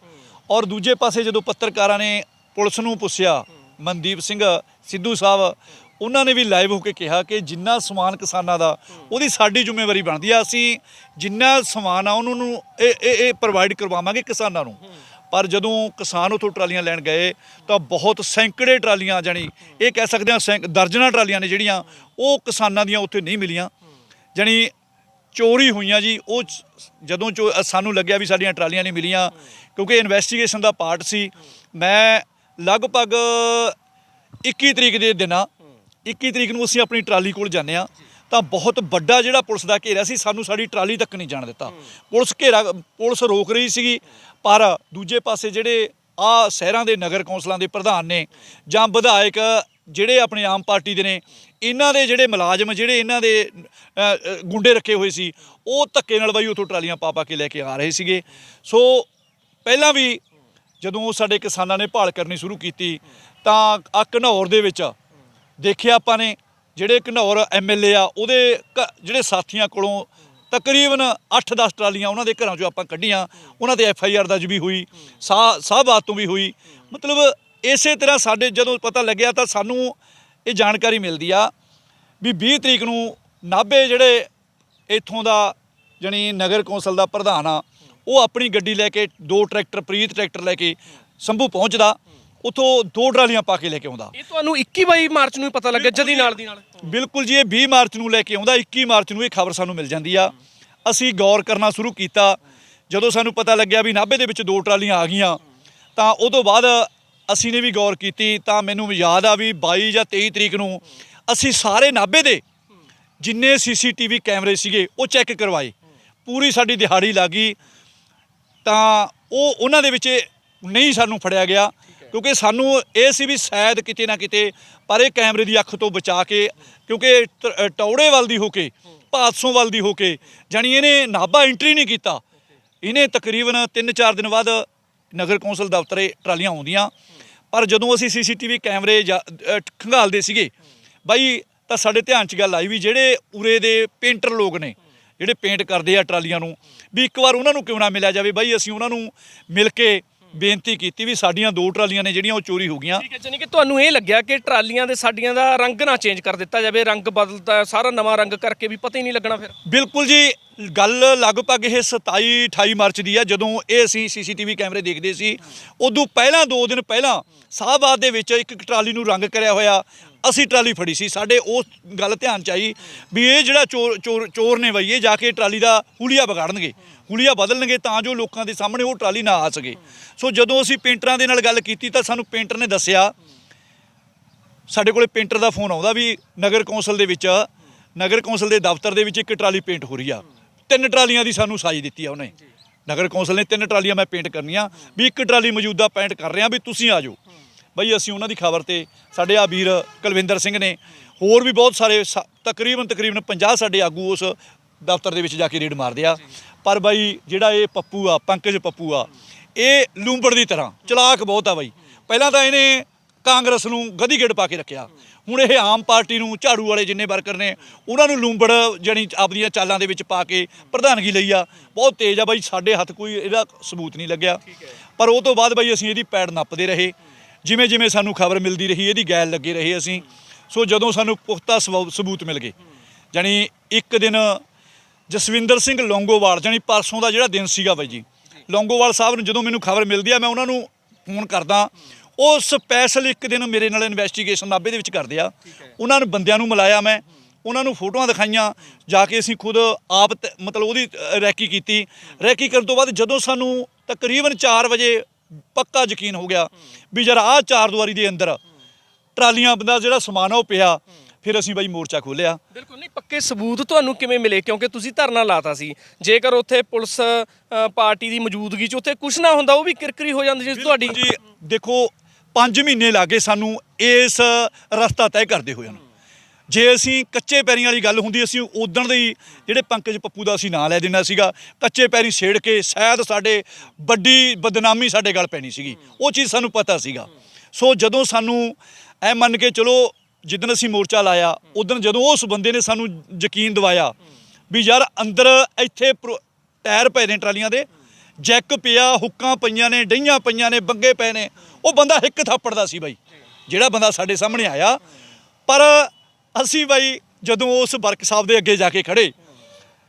ਔਰ ਦੂਜੇ ਪਾਸੇ ਜਦੋਂ ਪੱਤਰਕਾਰਾਂ ਨੇ ਪੁਲਿਸ ਨੂੰ ਪੁੱਛਿਆ, ਮਨਦੀਪ ਸਿੰਘ ਸਿੱਧੂ ਸਾਹਿਬ ਉਹਨਾਂ ਨੇ ਵੀ ਲਾਈਵ ਹੋ ਕੇ ਕਿਹਾ ਕਿ ਜਿੰਨਾ ਸਮਾਨ ਕਿਸਾਨਾਂ ਦਾ, ਉਹਦੀ ਸਾਡੀ ਜ਼ਿੰਮੇਵਾਰੀ ਬਣਦੀ ਆ। ਅਸੀਂ ਜਿੰਨਾ ਸਮਾਨ ਆ, ਉਹਨਾਂ ਨੂੰ ਇਹ ਇਹ ਇਹ ਪ੍ਰੋਵਾਈਡ ਕਰਵਾਵਾਂਗੇ ਕਿਸਾਨਾਂ ਨੂੰ। ਪਰ ਜਦੋਂ ਕਿਸਾਨ ਉਥੋਂ ਟਰਾਲੀਆਂ ਲੈਣ ਗਏ, ਤਾਂ ਬਹੁਤ ਸੈਂਕੜੇ ਟਰਾਲੀਆਂ ਜਾਣੀ ਇਹ ਕਹਿ ਸਕਦੇ ਹਾਂ ਸੈਂਕ, ਦਰਜਨਾਂ ਟਰਾਲੀਆਂ ਨੇ ਜਿਹੜੀਆਂ, ਉਹ ਕਿਸਾਨਾਂ ਦੀਆਂ ਉੱਥੇ ਨਹੀਂ ਮਿਲੀਆਂ। ਜਾਣੀ ਚੋਰੀ ਹੋਈਆਂ ਜੀ, ਉਹ ਜਦੋਂ ਚੋ ਸਾਨੂੰ ਲੱਗਿਆ ਵੀ ਸਾਡੀਆਂ ਟਰਾਲੀਆਂ ਨਹੀਂ ਮਿਲੀਆਂ, ਕਿਉਂਕਿ ਇਨਵੈਸਟੀਗੇਸ਼ਨ ਦਾ ਪਾਰਟ ਸੀ। ਮੈਂ ਲਗਭਗ 21 ਤਰੀਕ ਦੇ ਦਿਨਾਂ 21 ਤਰੀਕ ਨੂੰ ਅਸੀਂ ਆਪਣੀ ਟਰਾਲੀ ਕੋਲ ਜਾਂਦੇ ਆ ਤਾਂ ਬਹੁਤ ਵੱਡਾ ਜਿਹੜਾ ਪੁਲਿਸ ਦਾ ਘੇਰਾ ਸੀ ਸਾਨੂੰ ਸਾਡੀ ਟਰਾਲੀ ਤੱਕ ਨਹੀਂ ਜਾਣ ਦਿੱਤਾ। ਪੁਲਿਸ ਘੇਰਾ ਪੁਲਿਸ ਰੋਕ ਰਹੀ ਸੀਗੀ ਪਰ ਦੂਜੇ ਪਾਸੇ ਜਿਹੜੇ ਆ ਸ਼ਹਿਰਾਂ ਦੇ ਨਗਰ ਕੌਂਸਲਾਂ ਦੇ ਪ੍ਰਧਾਨ ਨੇ ਜਾਂ ਵਿਧਾਇਕ ਜਿਹੜੇ ਆਪਣੇ ਆਮ ਪਾਰਟੀ ਦੇ ਨੇ ਇਹਨਾਂ ਦੇ ਜਿਹੜੇ ਮੁਲਾਜ਼ਮ ਜਿਹੜੇ ਇਹਨਾਂ ਦੇ ਗੁੰਡੇ ਰੱਖੇ ਹੋਏ ਸੀ ਉਹ ਧੱਕੇ ਨਾਲ ਬਾਈ ਉਥੋਂ ਟਰਾਲੀਆਂ ਪਾ ਪਾ ਕੇ ਲੈ ਕੇ ਆ ਰਹੇ ਸੀਗੇ। ਸੋ ਪਹਿਲਾਂ ਵੀ ਜਦੋਂ ਸਾਡੇ ਕਿਸਾਨਾਂ ਨੇ ਭਾਲ ਕਰਨੀ ਸ਼ੁਰੂ ਕੀਤੀ ਤਾਂ ਆ ਘਨੌਰ ਦੇ ਵਿੱਚ ਦੇਖਿਆ ਆਪਾਂ ਨੇ, ਜਿਹੜੇ ਘਨੌਰ ਐਮਐਲਏ ਆ, ਉਹਦੇ ਘ- ਜਿਹੜੇ ਸਾਥੀਆਂ ਕੋਲੋਂ ਤਕਰੀਬਨ 8-10 ਟਰਾਲੀਆਂ ਉਹਨਾਂ ਦੇ ਘਰਾਂ ਚੋਂ ਆਪਾਂ ਕੱਢੀਆਂ, ਉਹਨਾਂ ਤੇ ਐਫ ਆਈ ਆਰ ਦਰਜ ਵੀ ਹੋਈ ਸਾਹ ਸਾਹਬਾਤ ਤੋਂ ਵੀ ਹੋਈ। ਮਤਲਬ ਇਸੇ ਤਰ੍ਹਾਂ ਸਾਡੇ ਜਦੋਂ ਪਤਾ ਲੱਗਿਆ ਤਾਂ ਸਾਨੂੰ ਇਹ ਜਾਣਕਾਰੀ ਮਿਲਦੀ ਆ ਵੀ 20 ਤਰੀਕ ਨੂੰ ਨਾਭੇ ਜਿਹੜੇ ਇੱਥੋਂ ਦਾ ਜਾਣੀ ਨਗਰ ਕੌਂਸਲ ਦਾ ਪ੍ਰਧਾਨ ਆ, ਉਹ ਆਪਣੀ ਗੱਡੀ ਲੈ ਕੇ ਦੋ ਟਰੈਕਟਰ, ਪ੍ਰੀਤ ਟਰੈਕਟਰ ਲੈ ਕੇ ਸੰਭੂ ਪਹੁੰਚਦਾ। ਉਥੋਂ ਦੋ ਟਰਾਲੀਆਂ ਪਾ ਕੇ ਲੈ ਕੇ ਆਉਂਦਾ। ਇਹ ਤੁਹਾਨੂੰ 21 22 ਮਾਰਚ ਨੂੰ ਹੀ ਪਤਾ ਲੱਗਿਆ ਜਦੀ ਨਾਲ ਦੀ ਨਾਲ। ਬਿਲਕੁਲ ਜੀ ਇਹ 20 ਮਾਰਚ ਨੂੰ ਲੈ ਕੇ ਆਉਂਦਾ 21 ਮਾਰਚ ਨੂੰ ਇਹ ਖਬਰ ਸਾਨੂੰ ਮਿਲ ਜਾਂਦੀ ਆ। ਅਸੀਂ ਗੌਰ ਕਰਨਾ ਸ਼ੁਰੂ ਕੀਤਾ। ਜਦੋਂ ਸਾਨੂੰ ਪਤਾ ਲੱਗਿਆ ਵੀ ਨਾਭੇ ਦੇ ਵਿੱਚ ਦੋ ਟਰਾਲੀਆਂ ਆ ਗਈਆਂ ਤਾਂ ਉਹ ਤੋਂ ਬਾਅਦ ਅਸੀਂ ਨੇ ਵੀ ਗੌਰ ਕੀਤੀ ਤਾਂ ਮੈਨੂੰ ਯਾਦ ਆ ਵੀ 22 ਜਾਂ 23 ਤਰੀਕ ਨੂੰ ਅਸੀਂ ਸਾਰੇ ਨਾਭੇ ਦੇ ਜਿੰਨੇ ਸੀਸੀਟੀਵੀ ਕੈਮਰੇ ਸੀਗੇ ਉਹ ਚੈੱਕ ਕਰਵਾਏ। ਪੂਰੀ ਸਾਡੀ ਦਿਹਾੜੀ ਲੱਗੀ ਤਾਂ ਉਹ ਉਹਨਾਂ ਦੇ ਵਿੱਚ ਨਹੀਂ ਸਾਨੂੰ ਫੜਿਆ ਗਿਆ। ਕਿਉਂਕਿ ਸਾਨੂੰ ਇਹ ਸੀ ਵੀ ਸ਼ਾਇਦ ਕਿਤੇ ਨਾ ਕਿਤੇ ਪਰ ਇਹ ਕੈਮਰੇ ਦੀ ਅੱਖ ਤੋਂ ਬਚਾ ਕੇ ਕਿਉਂਕਿ ਟ- ਟੌੜੇ ਵੱਲ ਦੀ ਹੋ ਕੇ ਭਾਦਸੋਂ ਵੱਲ ਦੀ ਹੋ ਕੇ ਜਾਣੀ ਇਹਨੇ ਨਾਭਾ ਐਂਟਰੀ ਨਹੀਂ ਕੀਤਾ। ਇਹਨੇ ਤਕਰੀਬਨ 3-4 ਦਿਨ ਬਾਅਦ ਨਗਰ ਕੌਂਸਲ ਦਫ਼ਤਰੇ ਟਰਾਲੀਆਂ ਆਉਂਦੀਆਂ। ਪਰ ਜਦੋਂ ਅਸੀਂ ਸੀਸੀਟੀਵੀ ਕੈਮਰੇ ਜਾ- ਅ, ਖੰਗਾਲਦੇ ਸੀਗੇ ਬਾਈ ਤਾਂ ਸਾਡੇ ਧਿਆਨ 'ਚ ਗੱਲ ਆਈ ਵੀ ਜਿਹੜੇ ਉਰੇ ਦੇ ਪੇਂਟਰ ਲੋਕ ਨੇ ਜਿਹੜੇ ਪੇਂਟ ਕਰਦੇ ਆ ਟਰਾਲੀਆਂ ਨੂੰ ਵੀ ਇੱਕ ਵਾਰ ਉਹਨਾਂ ਨੂੰ ਕਿਉਂ ਨਾ ਮਿਲਿਆ ਜਾਵੇ? ਬਾਈ ਅਸੀਂ ਉਹਨਾਂ ਨੂੰ ਮਿਲ ਕੇ ਬੇਨਤੀ ਕੀਤੀ ਵੀ ਸਾਡੀਆਂ ਦੋ ਟਰਾਲੀਆਂ ਨੇ ਜਿਹੜੀਆਂ ਉਹ ਚੋਰੀ ਹੋ ਗਈਆਂ। ਠੀਕ ਹੈ ਜਾਨੀ ਕਿ ਤੁਹਾਨੂੰ ਇਹ ਲੱਗਿਆ ਕਿ ਟਰਾਲੀਆਂ ਦੇ ਸਾਡੀਆਂ ਦਾ ਰੰਗ ਨਾ ਚੇਂਜ ਕਰ ਦਿੱਤਾ ਜਾਵੇ ਰੰਗ ਬਦਲਤਾ ਸਾਰਾ ਨਵਾਂ ਰੰਗ ਕਰਕੇ ਵੀ ਪਤਾ ਹੀ ਨਹੀਂ ਲੱਗਣਾ ਫਿਰ। ਬਿਲਕੁਲ ਜੀ ਗੱਲ ਲਗਭਗ ਇਹ 27 28 ਮਾਰਚ ਦੀ ਆ ਜਦੋਂ ਇਹ ਅਸੀਂ ਸੀਸੀਟੀਵੀ ਕੈਮਰੇ ਦੇਖਦੇ ਸੀ। ਉਦੋਂ ਪਹਿਲਾਂ 2 ਦਿਨ ਪਹਿਲਾਂ ਸਾਹਬਾਦ ਦੇ ਵਿੱਚ ਇੱਕ ਟਰਾਲੀ ਨੂੰ ਰੰਗ ਕਰਿਆ ਹੋਇਆ। ਅਸੀਂ ਟਰਾਲੀ ਫੜੀ ਸੀ, ਸਾਡੇ ਉਹ ਗੱਲ ਧਿਆਨ ਚ ਆਈ ਵੀ ਇਹ ਜਿਹੜਾ ਚੋਰ ਚੋਰ ਚੋਰ ਨੇ ਬਈ, ਇਹ ਜਾ ਕੇ ਟਰਾਲੀ ਦਾ ਹੁਲੀਆ ਵਿਗਾੜਨਗੇ, ਹੁਲੀਆ ਬਦਲਣਗੇ ਤਾਂ ਜੋ ਲੋਕਾਂ ਦੇ ਸਾਹਮਣੇ ਉਹ ਟਰਾਲੀ ਨਾ ਆ ਸਕੇ। ਸੋ ਜਦੋਂ ਅਸੀਂ ਪੇਂਟਰਾਂ ਦੇ ਨਾਲ ਗੱਲ ਕੀਤੀ ਤਾਂ ਸਾਨੂੰ ਪੇਂਟਰ ਨੇ ਦੱਸਿਆ, ਸਾਡੇ ਕੋਲੇ ਪੇਂਟਰ ਦਾ ਫੋਨ ਆਉਂਦਾ ਵੀ ਨਗਰ ਕੌਂਸਲ ਦੇ ਵਿੱਚ, ਨਗਰ ਕੌਂਸਲ ਦੇ ਦਫ਼ਤਰ ਦੇ ਵਿੱਚ ਇੱਕ ਟਰਾਲੀ ਪੇਂਟ ਹੋ ਰਹੀ ਆ। ਤਿੰਨ ਟਰਾਲੀਆਂ ਦੀ ਸਾਨੂੰ ਸਾਈ ਦਿੱਤੀ ਆ ਉਹਨੇ। ਨਗਰ ਕੌਂਸਲ ਨੇ ਤਿੰਨ ਟਰਾਲੀਆਂ ਮੈਂ ਪੇਂਟ ਕਰਨੀਆਂ, ਵੀ ਇੱਕ ਟਰਾਲੀ ਮੌਜੂਦਾ ਪੇਂਟ ਕਰ ਰਿਹਾ ਵੀ ਤੁਸੀਂ ਆ ਜਾਓ। ਬਈ ਅਸੀਂ ਉਹਨਾਂ ਦੀ ਖਬਰ ਤੇ ਸਾਡੇ ਆ ਵੀਰ ਕੁਲਵਿੰਦਰ ਸਿੰਘ ਨੇ ਹੋਰ ਵੀ ਬਹੁਤ ਸਾਰੇ ਸਾ- ਤਕਰੀਬਨ ਤਕਰੀਬਨ 50 ਸਾਡੇ ਆਗੂ ਉਸ ਦਫ਼ਤਰ ਦੇ ਵਿੱਚ ਜਾ ਕੇ ਰੇਡ ਮਾਰਦੇ ਆ। ਪਰ ਬਾਈ ਜਿਹੜਾ ਇਹ ਪੱਪੂ ਆ, ਪੰਕਜ ਪੱਪੂ ਆ, ਇਹ ਲੂੰਬੜ ਦੀ ਤਰ੍ਹਾਂ, ਚਲਾਕ ਬਹੁਤ ਆ ਬਾਈ। ਪਹਿਲਾਂ ਤਾਂ ਇਹਨੇ ਕਾਂਗਰਸ ਨੂੰ ਗਦੀ ਗੇੜ ਪਾ ਕੇ ਰੱਖਿਆ। ਹੁਣ ਇਹ ਆਮ ਪਾਰਟੀ ਨੂੰ ਝਾੜੂ ਵਾਲੇ ਜਿੰਨੇ ਵਰਕਰ ਨੇ, ਉਹਨਾਂ ਨੂੰ ਲੂੰਬੜ ਜਾਣੀ ਆਪਦੀਆਂ ਚਾਲਾਂ ਦੇ ਵਿੱਚ ਪਾ ਕੇ ਪ੍ਰਧਾਨਗੀ ਲਈ ਆ। ਬਹੁਤ ਤੇਜ਼ ਆ ਬਾਈ, ਸਾਡੇ ਹੱਥ ਕੋਈ ਇਹਦਾ ਸਬੂਤ ਨਹੀਂ ਲੱਗਿਆ। ਪਰ ਉਹ ਤੋਂ ਬਾਅਦ ਬਾਈ ਅਸੀਂ ਇਹਦੀ ਪੈੜ ਨੱਪਦੇ ਰਹੇ। ਜਿਵੇਂ ਜਿਵੇਂ ਸਾਨੂੰ ਖਬਰ ਮਿਲਦੀ ਰਹੀ, ਇਹਦੀ ਗੈਲ ਲੱਗੇ ਰਹੇ ਅਸੀਂ, ਸੋ ਜਦੋਂ ਸਾਨੂੰ ਪੁਖਤਾ ਸਬੂ- ਸਬੂਤ ਮਿਲ ਗਏ। ਜਾਣੀ ਇੱਕ ਦਿਨ ਜਸਵਿੰਦਰ ਸਿੰਘ ਲੌਂਗੋਵਾਲ, ਜਾਣੀ ਪਰਸੋਂ ਦਾ ਜਿਹੜਾ ਦਿਨ ਸੀਗਾ ਬਾਈ ਜੀ, ਲੌਂਗੋਵਾਲ ਸਾਹਿਬ ਨੂੰ ਜਦੋਂ ਮੈਨੂੰ ਖਬਰ ਮਿਲਦੀ ਆ, ਮੈਂ ਉਹਨਾਂ ਨੂੰ ਫੋਨ ਕਰਦਾ, ਉਹ ਸਪੈਸ਼ਲ ਇੱਕ ਦਿਨ ਮੇਰੇ ਨਾਲ ਇਨਵੈਸਟੀਗੇਸ਼ਨ ਨਾਭੇ ਦੇ ਵਿੱਚ ਕਰਦੇ ਆ। ਉਹਨਾਂ ਨੂੰ ਬੰਦਿਆਂ ਨੂੰ ਮਿਲਾਇਆ ਮੈਂ, ਉਹਨਾਂ ਨੂੰ ਫੋਟੋਆਂ ਦਿਖਾਈਆਂ, ਜਾ ਕੇ ਅਸੀਂ ਖੁਦ ਆਪ ਤ- ਮਤਲਬ ਉਹਦੀ ਰੈਕੀ ਕੀਤੀ। ਰੈਕੀ ਕਰਨ ਤੋਂ ਬਾਅਦ ਜਦੋਂ ਸਾਨੂੰ ਤਕਰੀਬਨ 4 ਵਜੇ ਪੱਕਾ ਯਕੀਨ ਹੋ ਗਿਆ ਵੀ ਜਰਾ ਆਹ ਚਾਰ ਦੁਆਰੀ ਦੇ ਅੰਦਰ ਟਰਾਲੀਆਂ ਦਾ ਜਿਹੜਾ ਸਮਾਨ ਆ ਉਹ ਪਿਆ। ਫਿਰ ਅਸੀਂ ਬਾਈ ਮੋਰਚਾ ਖੋਲਿਆ ਬਿਲਕੁਲ ਨਹੀਂ ਪੱਕੇ ਸਬੂਤ ਤੁਹਾਨੂੰ ਕਿਵੇਂ ਮਿਲੇ? ਕਿਉਂਕਿ ਤੁਸੀਂ ਧਰਨਾ ਲਾਤਾ ਸੀ। ਜੇਕਰ ਉੱਥੇ ਪੁਲਿਸ ਪਾਰਟੀ ਦੀ ਮੌਜੂਦਗੀ 'ਚ ਉੱਥੇ ਕੁਝ ਨਾ ਹੁੰਦਾ ਉਹ ਵੀ ਕਿਰਕਰੀ ਹੋ ਜਾਂਦੀ ਜੀ ਤੁਹਾਡੀ। ਜੀ ਦੇਖੋ 5 ਮਹੀਨੇ ਲੱਗੇ ਸਾਨੂੰ ਇਸ ਰਸਤਾ ਤੈਅ ਕਰਦੇ ਹੋਏ ਨੂੰ। ਜੇ ਅਸੀਂ ਕੱਚੇ ਪੈਰੀਂ ਵਾਲੀ ਗੱਲ ਹੁੰਦੀ, ਅਸੀਂ ਉਦਣ ਦੇ ਹੀ ਜਿਹੜੇ ਪੰਕਜ ਪੱਪੂ ਦਾ ਅਸੀਂ ਨਾਂ ਲੈ ਦੇਣਾ ਸੀਗਾ, ਕੱਚੇ ਪੈਰੀਂ ਛੇੜ ਕੇ ਸ਼ਾਇਦ ਸਾਡੇ ਵੱਡੀ ਬਦਨਾਮੀ ਸਾਡੇ ਗੱਲ ਪੈਣੀ ਸੀਗੀ। ਉਹ ਚੀਜ਼ ਸਾਨੂੰ ਪਤਾ ਸੀਗਾ। ਸੋ ਜਦੋਂ ਸਾਨੂੰ ਐ ਮੰਨ ਕੇ ਚਲੋ ਜਿੱਦਣ ਅਸੀਂ ਮੋਰਚਾ ਲਾਇਆ ਉਦੋਂ ਜਦੋਂ ਉਸ ਬੰਦੇ ਨੇ ਸਾਨੂੰ ਯਕੀਨ ਦਿਵਾਇਆ ਵੀ ਯਾਰ ਅੰਦਰ ਇੱਥੇ ਪ੍ਰੋ- ਟਾਇਰ ਪਏ ਨੇ ਟਰਾਲੀਆਂ ਦੇ, ਜੈਕ ਪਿਆ, ਹੁੱਕਾਂ ਪਈਆਂ ਨੇ, ਡਈਆਂ ਪਈਆਂ ਨੇ, ਬੰਗੇ ਪਏ ਨੇ, ਉਹ ਬੰਦਾ ਹਿੱਕ ਥੱਪੜ ਦਾ ਸੀ ਬਾਈ, ਜਿਹੜਾ ਬੰਦਾ ਸਾਡੇ ਸਾਹਮਣੇ ਆਇਆ। ਪਰ ਅਸੀਂ ਬਾਈ ਜਦੋਂ ਉਸ ਵਰਕ ਸਾਹਿਬ ਦੇ ਅੱਗੇ ਜਾ ਕੇ ਖੜੇ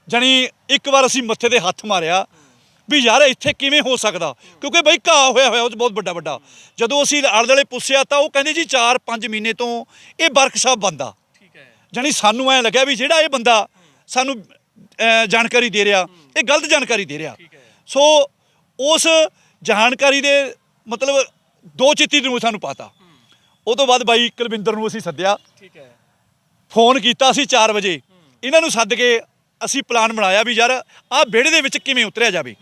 ਜਾਣੀ ਇੱਕ ਵਾਰ ਅਸੀਂ ਮੱਥੇ ਤੇ ਹੱਥ ਮਾਰਿਆ ਵੀ ਯਾਰ ਇੱਥੇ ਕਿਵੇਂ ਹੋ ਸਕਦਾ? ਕਿਉਂਕਿ ਬਈ ਘਾਹ ਹੋਇਆ ਹੋਇਆ ਉਹ ਬਹੁਤ ਵੱਡਾ ਵੱਡਾ। ਜਦੋਂ ਅਸੀਂ ਆਲੇ ਦੁਆਲੇ ਪੁੱਛਿਆ ਤਾਂ ਉਹ ਕਹਿੰਦੇ ਜੀ 4-5 ਮਹੀਨੇ ਤੋਂ ਇਹ ਵਰਕਸ਼ਾਪ ਬੰਦਾ ਠੀਕ ਹੈ। ਜਾਣੀ ਸਾਨੂੰ ਐ ਲੱਗਿਆ ਵੀ ਜਿਹੜਾ ਇਹ ਬੰਦਾ ਸਾਨੂੰ ਜਾਣਕਾਰੀ ਦੇ ਰਿਹਾ ਇਹ ਗਲਤ ਜਾਣਕਾਰੀ ਦੇ ਰਿਹਾ। ਸੋ ਉਸ ਜਾਣਕਾਰੀ ਦੇ ਮਤਲਬ ਦੋ ਚਿੱਤੀ ਨੂੰ ਸਾਨੂੰ ਪਤਾ। ਉਹ ਤੋਂ ਬਾਅਦ ਬਾਈ ਕੁਲਵਿੰਦਰ ਨੂੰ ਅਸੀਂ ਸੱਦਿਆ। ਠੀਕ ਹੈ। ਫੋਨ ਕੀਤਾ ਸੀ 4 ਵਜੇ। ਇਹਨਾਂ ਨੂੰ ਸੱਦ ਕੇ ਅਸੀਂ ਪਲਾਨ ਬਣਾਇਆ ਵੀ ਯਾਰ ਆਹ ਵਿਹੜੇ ਦੇ ਵਿੱਚ ਕਿਵੇਂ ਉਤਰਿਆ ਜਾਵੇ।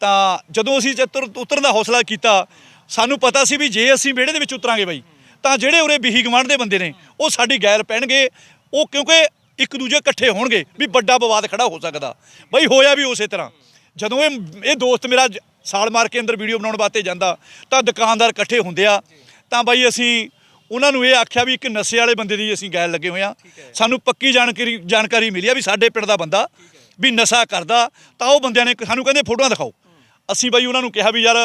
ਤਾਂ ਜਦੋਂ ਅਸੀਂ ਚਤੁਰ ਉਤਰਨ ਦਾ ਹੌਸਲਾ ਕੀਤਾ, ਸਾਨੂੰ ਪਤਾ ਸੀ ਵੀ ਜੇ ਅਸੀਂ ਵਿਹੜੇ ਦੇ ਵਿੱਚ ਉਤਰਾਂਗੇ ਬਾਈ, ਤਾਂ ਜਿਹੜੇ ਉਰੇ ਬਿਹੀ ਗਵਾਂਢ ਦੇ ਬੰਦੇ ਨੇ, ਉਹ ਸਾਡੀ ਗੈਰ ਪੈਣਗੇ, ਉਹ ਕਿਉਂਕਿ ਇੱਕ ਦੂਜੇ ਇਕੱਠੇ ਹੋਣਗੇ ਵੀ ਵੱਡਾ ਵਿਵਾਦ ਖੜਾ ਹੋ ਸਕਦਾ। ਬਈ ਹੋਇਆ ਵੀ ਉਸੇ ਤਰ੍ਹਾਂ। ਜਦੋਂ ਇਹ ਇਹ ਦੋਸਤ ਮੇਰਾ ਸਾਲ ਮਾਰ ਕੇ ਅੰਦਰ ਵੀਡੀਓ ਬਣਾਉਣ ਵਾਸਤੇ ਜਾਂਦਾ, ਤਾਂ ਦੁਕਾਨਦਾਰ ਇਕੱਠੇ ਹੁੰਦੇ ਆ, ਤਾਂ ਬਾਈ ਅਸੀਂ ਉਹਨਾਂ ਨੂੰ ਇਹ ਆਖਿਆ ਵੀ ਇੱਕ ਨਸ਼ੇ ਵਾਲੇ ਬੰਦੇ ਦੀ ਅਸੀਂ ਗੈਲ ਲੱਗੇ ਹੋਏ ਆ। ਸਾਨੂੰ ਪੱਕੀ ਜਾਣਕਾਰੀ ਜਾਣਕਾਰੀ ਮਿਲੀ ਆ ਵੀ ਸਾਡੇ ਪਿੰਡ ਦਾ ਬੰਦਾ ਵੀ ਨਸ਼ਾ ਕਰਦਾ ਤਾਂ ਉਹ ਬੰਦਿਆਂ ਨੇ ਸਾਨੂੰ ਕਹਿੰਦੇ ਫੋਟੋਆਂ ਦਿਖਾਓ। ਅਸੀਂ ਬਾਈ ਉਹਨਾਂ ਨੂੰ ਕਿਹਾ ਵੀ ਯਾਰ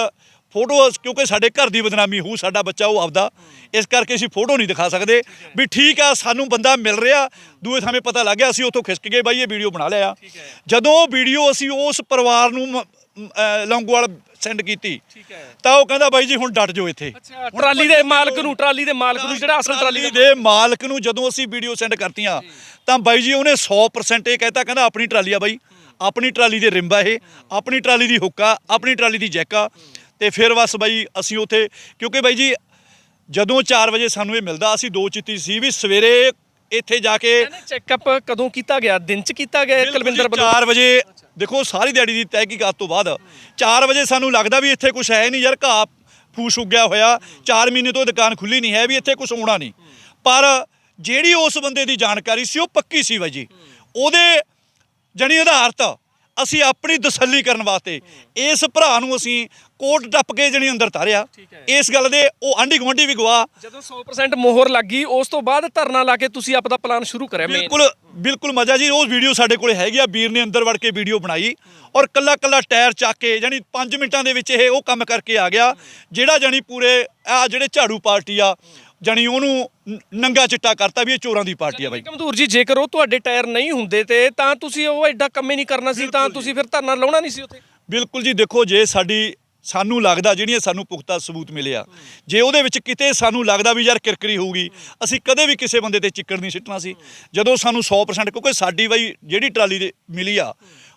ਫੋਟੋ ਕਿਉਂਕਿ ਸਾਡੇ ਘਰ ਦੀ ਬਦਨਾਮੀ ਹੋਊ ਸਾਡਾ ਬੱਚਾ ਉਹ ਆਪਦਾ। ਇਸ ਕਰਕੇ ਅਸੀਂ ਫੋਟੋ ਨਹੀਂ ਦਿਖਾ ਸਕਦੇ ਵੀ ਠੀਕ ਆ ਸਾਨੂੰ ਬੰਦਾ ਮਿਲ ਰਿਹਾ। ਦੂਏ ਥਾਵੇਂ ਪਤਾ ਲੱਗ ਗਿਆ ਅਸੀਂ ਉੱਥੋਂ ਖਿਸਕ ਗਏ ਬਾਈ ਇਹ ਵੀਡੀਓ ਬਣਾ ਲਿਆ। ਜਦੋਂ ਉਹ ਵੀਡੀਓ ਅਸੀਂ ਉਸ ਪਰਿਵਾਰ ਨੂੰ ਲੌਂਗੋਵਾਲ ਸੈਂਡ ਕੀਤੀ। ਠੀਕ ਹੈ। ਤਾਂ ਉਹ ਕਹਿੰਦਾ ਬਾਈ ਜੀ ਹੁਣ ਡਟ ਜਾਓ ਇੱਥੇ। ਅੱਛਾ ਟਰਾਲੀ ਦੇ ਮਾਲਕ ਨੂੰ ਟਰਾਲੀ ਦੇ ਮਾਲਕ ਨੂੰ ਜਿਹੜਾ ਅਸਲ ਟਰਾਲੀ ਦੇ ਮਾਲਕ ਨੂੰ ਜਦੋਂ ਅਸੀਂ ਵੀਡੀਓ ਸੈਂਡ ਕਰਤੀਆਂ ਤਾਂ ਬਾਈ ਜੀ ਉਹਨੇ 100% ਇਹ ਕਹਿਤਾ ਕਹਿੰਦਾ ਆਪਣੀ ਟਰਾਲੀ ਆ ਬਾਈ। ਆਪਣੀ ਟਰਾਲੀ ਦੇ ਰਿੰਬਾ ਇਹ ਆਪਣੀ ਟਰਾਲੀ ਦੀ ਹੁੱਕਾ ਆਪਣੀ ਟਰਾਲੀ ਦੀ ਜੈਕਾ। ਤੇ ਫਿਰ ਬਸ ਬਾਈ ਅਸੀਂ ਉੱਥੇ ਕਿਉਂਕਿ ਬਾਈ ਜੀ ਜਦੋਂ 4 ਵਜੇ ਸਾਨੂੰ ਇਹ ਮਿਲਦਾ ਅਸੀਂ ਦੋ ਚਿੱਤੀ ਸੀ ਵੀ ਸਵੇਰੇ ਇੱਥੇ ਜਾ ਕੇ ਚੈੱਕਅਪ ਕਦੋਂ ਕੀਤਾ ਗਿਆ? ਦਿਨ ਚ ਕੀਤਾ ਗਿਆ ਕੁਲਵਿੰਦਰ ਵੱਲੋਂ? 4 ਵਜੇ ਦੇਖੋ ਸਾਰੀ ਦਿਹਾੜੀ ਦੀ ਤਹਿਕੀਕਾਤ ਤੋਂ ਬਾਅਦ 4 ਵਜੇ ਸਾਨੂੰ ਲੱਗਦਾ ਵੀ ਇੱਥੇ ਕੁਝ ਹੈ ਨਹੀਂ ਯਾਰ, ਘਾਹ ਫੂਸ ਉੱਗਿਆ ਹੋਇਆ 4 ਮਹੀਨੇ ਤੋਂ ਦੁਕਾਨ ਖੁੱਲੀ ਨਹੀਂ ਹੈ ਵੀ ਇੱਥੇ ਕੁਝ ਹੋਣਾ ਨਹੀਂ। ਪਰ ਜਿਹੜੀ ਉਸ ਬੰਦੇ ਦੀ ਜਾਣਕਾਰੀ ਸੀ ਉਹ ਪੱਕੀ ਸੀ ਬਾਈ ਜੀ। ਉਹਦੇ ਜਣੀ ਆਧਾਰਤ ਅਸੀਂ ਆਪਣੀ ਤਸੱਲੀ ਕਰਨ ਵਾਸਤੇ ਇਸ ਭਰਾ ਨੂੰ ਅਸੀਂ ਕੋਟ ਟੱਪ ਕੇ ਜਣੀ ਅੰਦਰ ਤਾਰਿਆ। ਇਸ ਗੱਲ ਦੇ ਉਹ ਆਂਢੀ ਗੁਆਂਢੀ ਵੀ ਗਵਾਹ। ਜਦੋਂ 100% ਮੋਹਰ ਲੱਗੀ ਉਸ ਤੋਂ ਬਾਅਦ ਧਰਨਾ ਲਾ ਕੇ ਤੁਸੀਂ ਆਪਦਾ ਪਲਾਨ ਸ਼ੁਰੂ ਕਰਿਆ। ਬਿਲਕੁਲ ਬਿਲਕੁਲ ਮਜ਼ਾ ਜੀ ਉਹ ਵੀਡੀਓ ਸਾਡੇ ਕੋਲੇ ਹੈਗੀ ਆ। ਵੀਰ ਨੇ ਅੰਦਰ ਵੜ ਕੇ ਵੀਡੀਓ ਬਣਾਈ। ਔਰ ਕੱਲਾ ਕੱਲਾ ਟਾਇਰ ਚੱਕ ਕੇ ਜਾਨੀ 5 ਮਿੰਟਾਂ ਦੇ ਵਿੱਚ ਇਹ ਉਹ ਕੰਮ ਕਰਕੇ ਆ ਗਿਆ ਜਿਹੜਾ ਜਾਨੀ ਪੂਰੇ ਆ ਜਿਹੜੇ ਝਾੜੂ ਪਾਰਟੀ ਆ ਜਾਨੀ ਉਹਨੂੰ ਨੰਗਾ ਚਿੱਟਾ ਕਰਤਾ ਵੀ ਇਹ ਚੋਰਾਂ ਦੀ ਪਾਰਟੀ ਆ ਬਾਈ। ਕਮਦੂਰ ਜੀ ਜੇਕਰ ਉਹ ਤੁਹਾਡੇ ਟਾਇਰ ਨਹੀਂ ਹੁੰਦੇ ਤੇ ਤਾਂ ਤੁਸੀਂ ਉਹ ਐਡਾ ਕੰਮ ਨਹੀਂ ਕਰਨਾ ਸੀ ਤਾਂ ਤੁਸੀਂ ਫਿਰ ਧਰਨਾ ਲਾਉਣਾ ਨਹੀਂ ਸੀ ਉੱਥੇ। ਬਿਲਕੁਲ ਜੀ ਦੇਖੋ ਜੇ ਸਾਡੀ ਸਾਨੂੰ ਲੱਗਦਾ ਜਿਹੜੀਆਂ ਸਾਨੂੰ ਪੁਖਤਾ ਸਬੂਤ ਮਿਲਿਆ। ਜੇ ਉਹਦੇ ਵਿੱਚ ਕਿਤੇ ਸਾਨੂੰ ਲੱਗਦਾ ਵੀ ਯਾਰ ਕਿਰਕਰੀ ਹੋਊਗੀ, ਅਸੀਂ ਕਦੇ ਵੀ ਕਿਸੇ ਬੰਦੇ ਤੇ ਚਿੱਕੜ ਨਹੀਂ ਸਿੱਟਣਾ ਸੀ। ਜਦੋਂ ਸਾਨੂੰ 100% ਕਿਉਂਕਿ ਸਾਡੀ ਬਾਈ ਜਿਹੜੀ ਟਰਾਲੀ ਦੇ ਮਿਲੀ ਆ,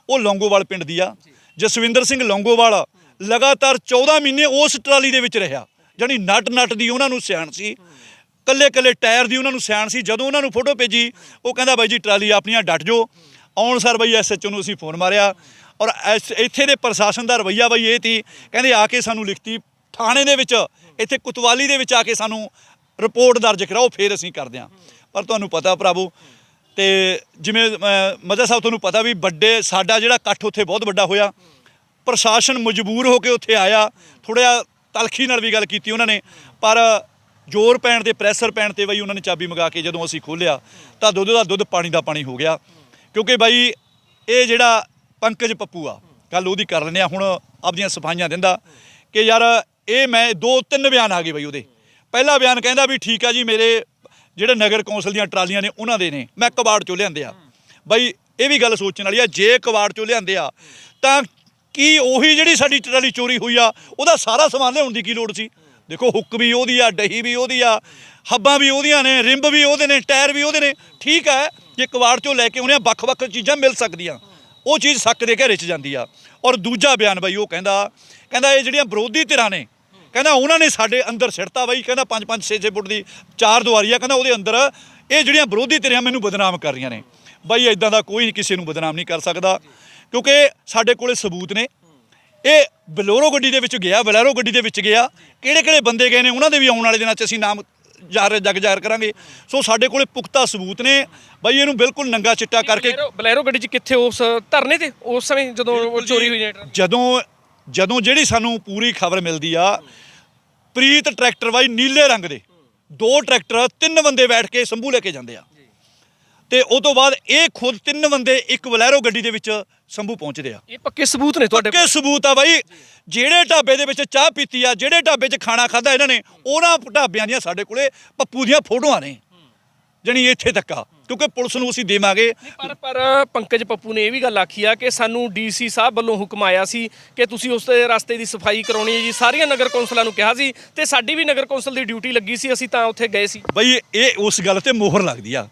ਉਹ ਲੌਂਗੋਵਾਲ ਪਿੰਡ ਦੀ ਆ। ਜਸਵਿੰਦਰ ਸਿੰਘ ਲੌਂਗੋਵਾਲ ਲਗਾਤਾਰ 14 ਮਹੀਨੇ ਉਸ ਟਰਾਲੀ ਦੇ ਵਿੱਚ ਰਿਹਾ। ਜਾਣੀ ਨਟ ਨਟ ਦੀ ਉਹਨਾਂ ਨੂੰ ਸਿਆਣ ਸੀ। ਕੱਲੇ ਕੱਲੇ ਟਾਇਰ ਦੀ ਉਹਨਾਂ ਨੂੰ ਸਿਆਣ ਸੀ। ਜਦੋਂ ਉਹਨਾਂ ਨੂੰ ਫੋਟੋ ਭੇਜੀ, ਉਹ ਕਹਿੰਦਾ ਬਾਈ ਜੀ ਟਰਾਲੀ ਆਪਣੀਆਂ ਡਟ ਜੋ ਆਉਣ ਸਰ ਬਾਈ ਐਸਐਚਓ ਨੂੰ ਅਸੀਂ ਫੋਨ ਮਾਰਿਆ। ਔਰ ਇਸ- ਇੱਥੇ ਦੇ ਪ੍ਰਸ਼ਾਸਨ ਦਾ ਰਵਈਆ ਬਈ ਇਹ ਤੀ, ਕਹਿੰਦੇ ਆ ਕੇ ਸਾਨੂੰ ਲਿਖਤੀ, ਥਾਣੇ ਦੇ ਵਿੱਚ, ਇੱਥੇ ਕੁਤਵਾਲੀ ਦੇ ਵਿੱਚ ਆ ਕੇ ਸਾਨੂੰ ਰਿਪੋਰਟ ਦਰਜ ਕਰਾਓ, ਫਿਰ ਅਸੀਂ ਕਰਦੇ ਹਾਂ। ਪਰ ਤੁਹਾਨੂੰ ਪਤਾ ਭਰਾਵੋ, ਤੇ ਜਿਵੇਂ ਮਜਾ ਸਾਹਿਬ ਤੁਹਾਨੂੰ ਪਤਾ ਵੀ ਵੱਡੇ, ਸਾਡਾ ਜਿਹੜਾ ਇਕੱਠ ਉੱਥੇ ਬਹੁਤ ਵੱਡਾ ਹੋਇਆ। ਪ੍ਰਸ਼ਾਸਨ ਮਜਬੂਰ ਹੋ ਕੇ ਉੱਥੇ ਆਇਆ, ਥੋੜ੍ਹਾ ਤਲਖੀ ਨਾਲ ਵੀ ਗੱਲ ਕੀਤੀ ਉਹਨਾਂ ਨੇ, ਪਰ ਜ਼ੋਰ ਪੈਣ ਤੇ, ਪ੍ਰੈਸ਼ਰ ਪੈਣ ਤੇ ਬਈ ਉਹਨਾਂ ਨੇ ਚਾਬੀ ਮੰਗਾ ਕੇ ਜਦੋਂ ਅਸੀਂ ਖੋਲ੍ਹਿਆ, ਤਾਂ ਦੁੱਧ ਦਾ ਦੁੱਧ ਪਾਣੀ ਦਾ ਪਾਣੀ ਹੋ ਗਿਆ। ਕਿਉਂਕਿ ਬਾਈ ਇਹ ਜਿਹੜਾ ਪੰਕਜ ਪੱਪੂ ਆ ਗੱਲ ਉਹਦੀ ਕਰ ਲੈਂਦੇ ਆ ਹੁਣ ਆਪਦੀਆਂ ਸਫਾਈਆਂ ਦਿੰਦਾ ਕਿ ਯਾਰ ਇਹ ਮੈਂ ਦੋ ਤਿੰਨ ਬਿਆਨ ਆ ਗਏ ਬਈ ਉਹਦੇ। ਪਹਿਲਾ ਬਿਆਨ ਕਹਿੰਦਾ ਵੀ ਠੀਕ ਆ ਜੀ, ਮੇਰੇ ਜਿਹੜੇ ਨਗਰ ਕੌਂਸਲ ਦੀਆਂ ਟਰਾਲੀਆਂ ਨੇ, ਉਹਨਾਂ ਦੇ ਨੇ, ਮੈਂ ਕਬਾੜ ਚੋਂ ਲਿਆਂਦੇ ਆ। ਬਈ ਇਹ ਵੀ ਗੱਲ ਸੋਚਣ ਵਾਲੀ ਆ, ਜੇ ਕਬਾੜ ਚੋਂ ਲਿਆਂਦੇ ਆ, ਤਾਂ ਕੀ ਉਹੀ ਜਿਹੜੀ ਸਾਡੀ ਟਰਾਲੀ ਚੋਰੀ ਹੋਈ ਆ, ਉਹਦਾ ਸਾਰਾ ਸਮਾਨ ਲਿਆਉਣ ਦੀ ਕੀ ਲੋੜ ਸੀ? ਦੇਖੋ, ਹੁੱਕ ਵੀ ਉਹਦੀ ਆ, ਡਹੀ ਵੀ ਉਹਦੀ ਆ, ਹੱਬਾਂ ਵੀ ਉਹਦੀਆਂ ਨੇ, ਰਿੰਬ ਵੀ ਉਹਦੇ ਨੇ, ਟਾਇਰ ਵੀ ਉਹਦੇ ਨੇ। ਠੀਕ ਹੈ ਜੇ ਕਬਾੜ ਚੋਂ ਲੈ ਕੇ ਉਹਨੇ ਵੱਖ-ਵੱਖ ਚੀਜ਼ਾਂ ਮਿਲ ਸਕਦੀਆਂ। ਉਹ ਚੀਜ਼ ਸੱਕ ਦੇ ਘਰੇ 'ਚ ਜਾਂਦੀ ਆ। ਔਰ ਦੂਜਾ ਬਿਆਨ ਬਾਈ ਉਹ ਕਹਿੰਦਾ ਕਹਿੰਦਾ ਇਹ ਜਿਹੜੀਆਂ ਵਿਰੋਧੀ ਧਿਰਾਂ ਨੇ, ਕਹਿੰਦਾ ਉਹਨਾਂ ਨੇ ਸਾਡੇ ਅੰਦਰ ਸਿੱਟਤਾ ਬਾਈ, ਕਹਿੰਦਾ 5-5 6-6 ਫੁੱਟ ਦੀ ਚਾਰ ਦੀਵਾਰੀ ਆ ਕਹਿੰਦਾ ਉਹਦੇ ਅੰਦਰ ਇਹ ਜਿਹੜੀਆਂ ਵਿਰੋਧੀ ਧਿਰਾਂ ਮੈਨੂੰ ਬਦਨਾਮ ਕਰ ਰਹੀਆਂ ਨੇ। ਬਾਈ ਇਦਾਂ ਦਾ ਕੋਈ ਕਿਸੇ ਨੂੰ ਬਦਨਾਮ ਨਹੀਂ ਕਰ ਸਕਦਾ, ਕਿਉਂਕਿ ਸਾਡੇ ਕੋਲੇ ਸਬੂਤ ਨੇ। ਇਹ ਬਲੋਰੋ ਗੱਡੀ ਦੇ ਵਿੱਚ ਗਿਆ, ਬਲੈਰੋ ਗੱਡੀ ਦੇ ਵਿੱਚ ਗਿਆ। ਕਿਹੜੇ ਕਿਹੜੇ ਬੰਦੇ ਗਏ ਨੇ, ਉਹਨਾਂ ਦੇ ਵੀ ਆਉਣ ਵਾਲੇ ਦਿਨਾਂ 'ਚ ਅਸੀਂ ਨਾਮ ਜ਼ਾਹਰ ਜਗ ਜ਼ਾਹਰ ਕਰਾਂਗੇ। ਸੋ ਸਾਡੇ ਕੋਲੇ ਪੁਖਤਾ ਸਬੂਤ ਨੇ। ਬਈ ਇਹਨੂੰ ਬਿਲਕੁਲ ਨੰਗਾ ਚਿੱਟਾ ਕਰਕੇ ਬਲੈਰੋ ਗੱਡੀ 'ਚ ਕਿੱਥੇ ਉਸ ਧਰਨੇ ਤੇ? ਉਸ ਸਮੇਂ ਜਦੋਂ ਉਹ ਚੋਰੀ ਹੋਈ ਜਦੋਂ ਜਦੋਂ ਜਿਹੜੀ ਸਾਨੂੰ ਪੂਰੀ ਖਬਰ ਮਿਲਦੀ ਆ ਪ੍ਰੀਤ ਟਰੈਕਟਰ ਬਾਈ ਨੀਲੇ ਰੰਗ ਦੇ। ਦੋ ਟਰੈਕਟਰ ਤਿੰਨ ਬੰਦੇ ਬੈਠ ਕੇ ਸੰਭੂ ਲੈ ਕੇ ਜਾਂਦੇ ਆ। ਤੇ ਉਹ ਤੋਂ ਬਾਅਦ ਇਹ ਖੁਦ ਤਿੰਨ ਬੰਦੇ ਇੱਕ ਬਲੈਰੋ ਗੱਡੀ ਦੇ ਵਿੱਚ ਸੰਭੂ ਪਹੁੰਚਦੇ ਆ। ਇਹ ਪੱਕੇ ਸਬੂਤ ਨੇ ਤੁਹਾਡੇ ਪੱਕੇ ਸਬੂਤ ਆ ਬਾਈ। ਜਿਹੜੇ ਢਾਬੇ ਦੇ ਵਿੱਚ ਚਾਹ ਪੀਤੀ ਆ ਜਿਹੜੇ ਢਾਬੇ 'ਚ ਖਾਣਾ ਖਾਦਾ ਇਹਨਾਂ ਨੇ ਉਹਨਾਂ ਢਾਬਿਆਂ ਦੀਆਂ ਸਾਡੇ ਕੋਲੇ ਪੱਪੂ ਦੀਆਂ ਫੋਟੋਆਂ ਨੇ ਜਣੀ ਇੱਥੇ ਤੱਕ ਆ। ਕਿਉਂਕਿ ਪੁਲਿਸ ਨੂੰ ਅਸੀਂ ਦੇਵਾਂਗੇ। ਪਰ ਪਰ ਪੰਕਜ ਪੱਪੂ ਨੇ ਇਹ ਵੀ ਗੱਲ ਆਖੀ ਆ ਕਿ ਸਾਨੂੰ ਡੀਸੀ ਸਾਹਿਬ ਵੱਲੋਂ ਹੁਕਮ ਆਇਆ ਸੀ ਕਿ ਤੁਸੀਂ ਉਸ ਰਸਤੇ ਦੀ ਸਫ਼ਾਈ ਕਰਾਉਣੀ ਹੈ ਜੀ। ਸਾਰੀਆਂ ਨਗਰ ਕੌਂਸਲਾਂ ਨੂੰ ਕਿਹਾ ਸੀ ਤੇ ਸਾਡੀ ਵੀ ਨਗਰ ਕੌਂਸਲ ਦੀ ਡਿਊਟੀ ਲੱਗੀ ਸੀ ਅਸੀਂ ਤਾਂ ਉੱਥੇ ਗਏ ਸੀ। ਬਈ ਇਹ ਉਸ ਗੱਲ ਤੇ ਮੋਹਰ ਲੱਗਦੀ ਆ।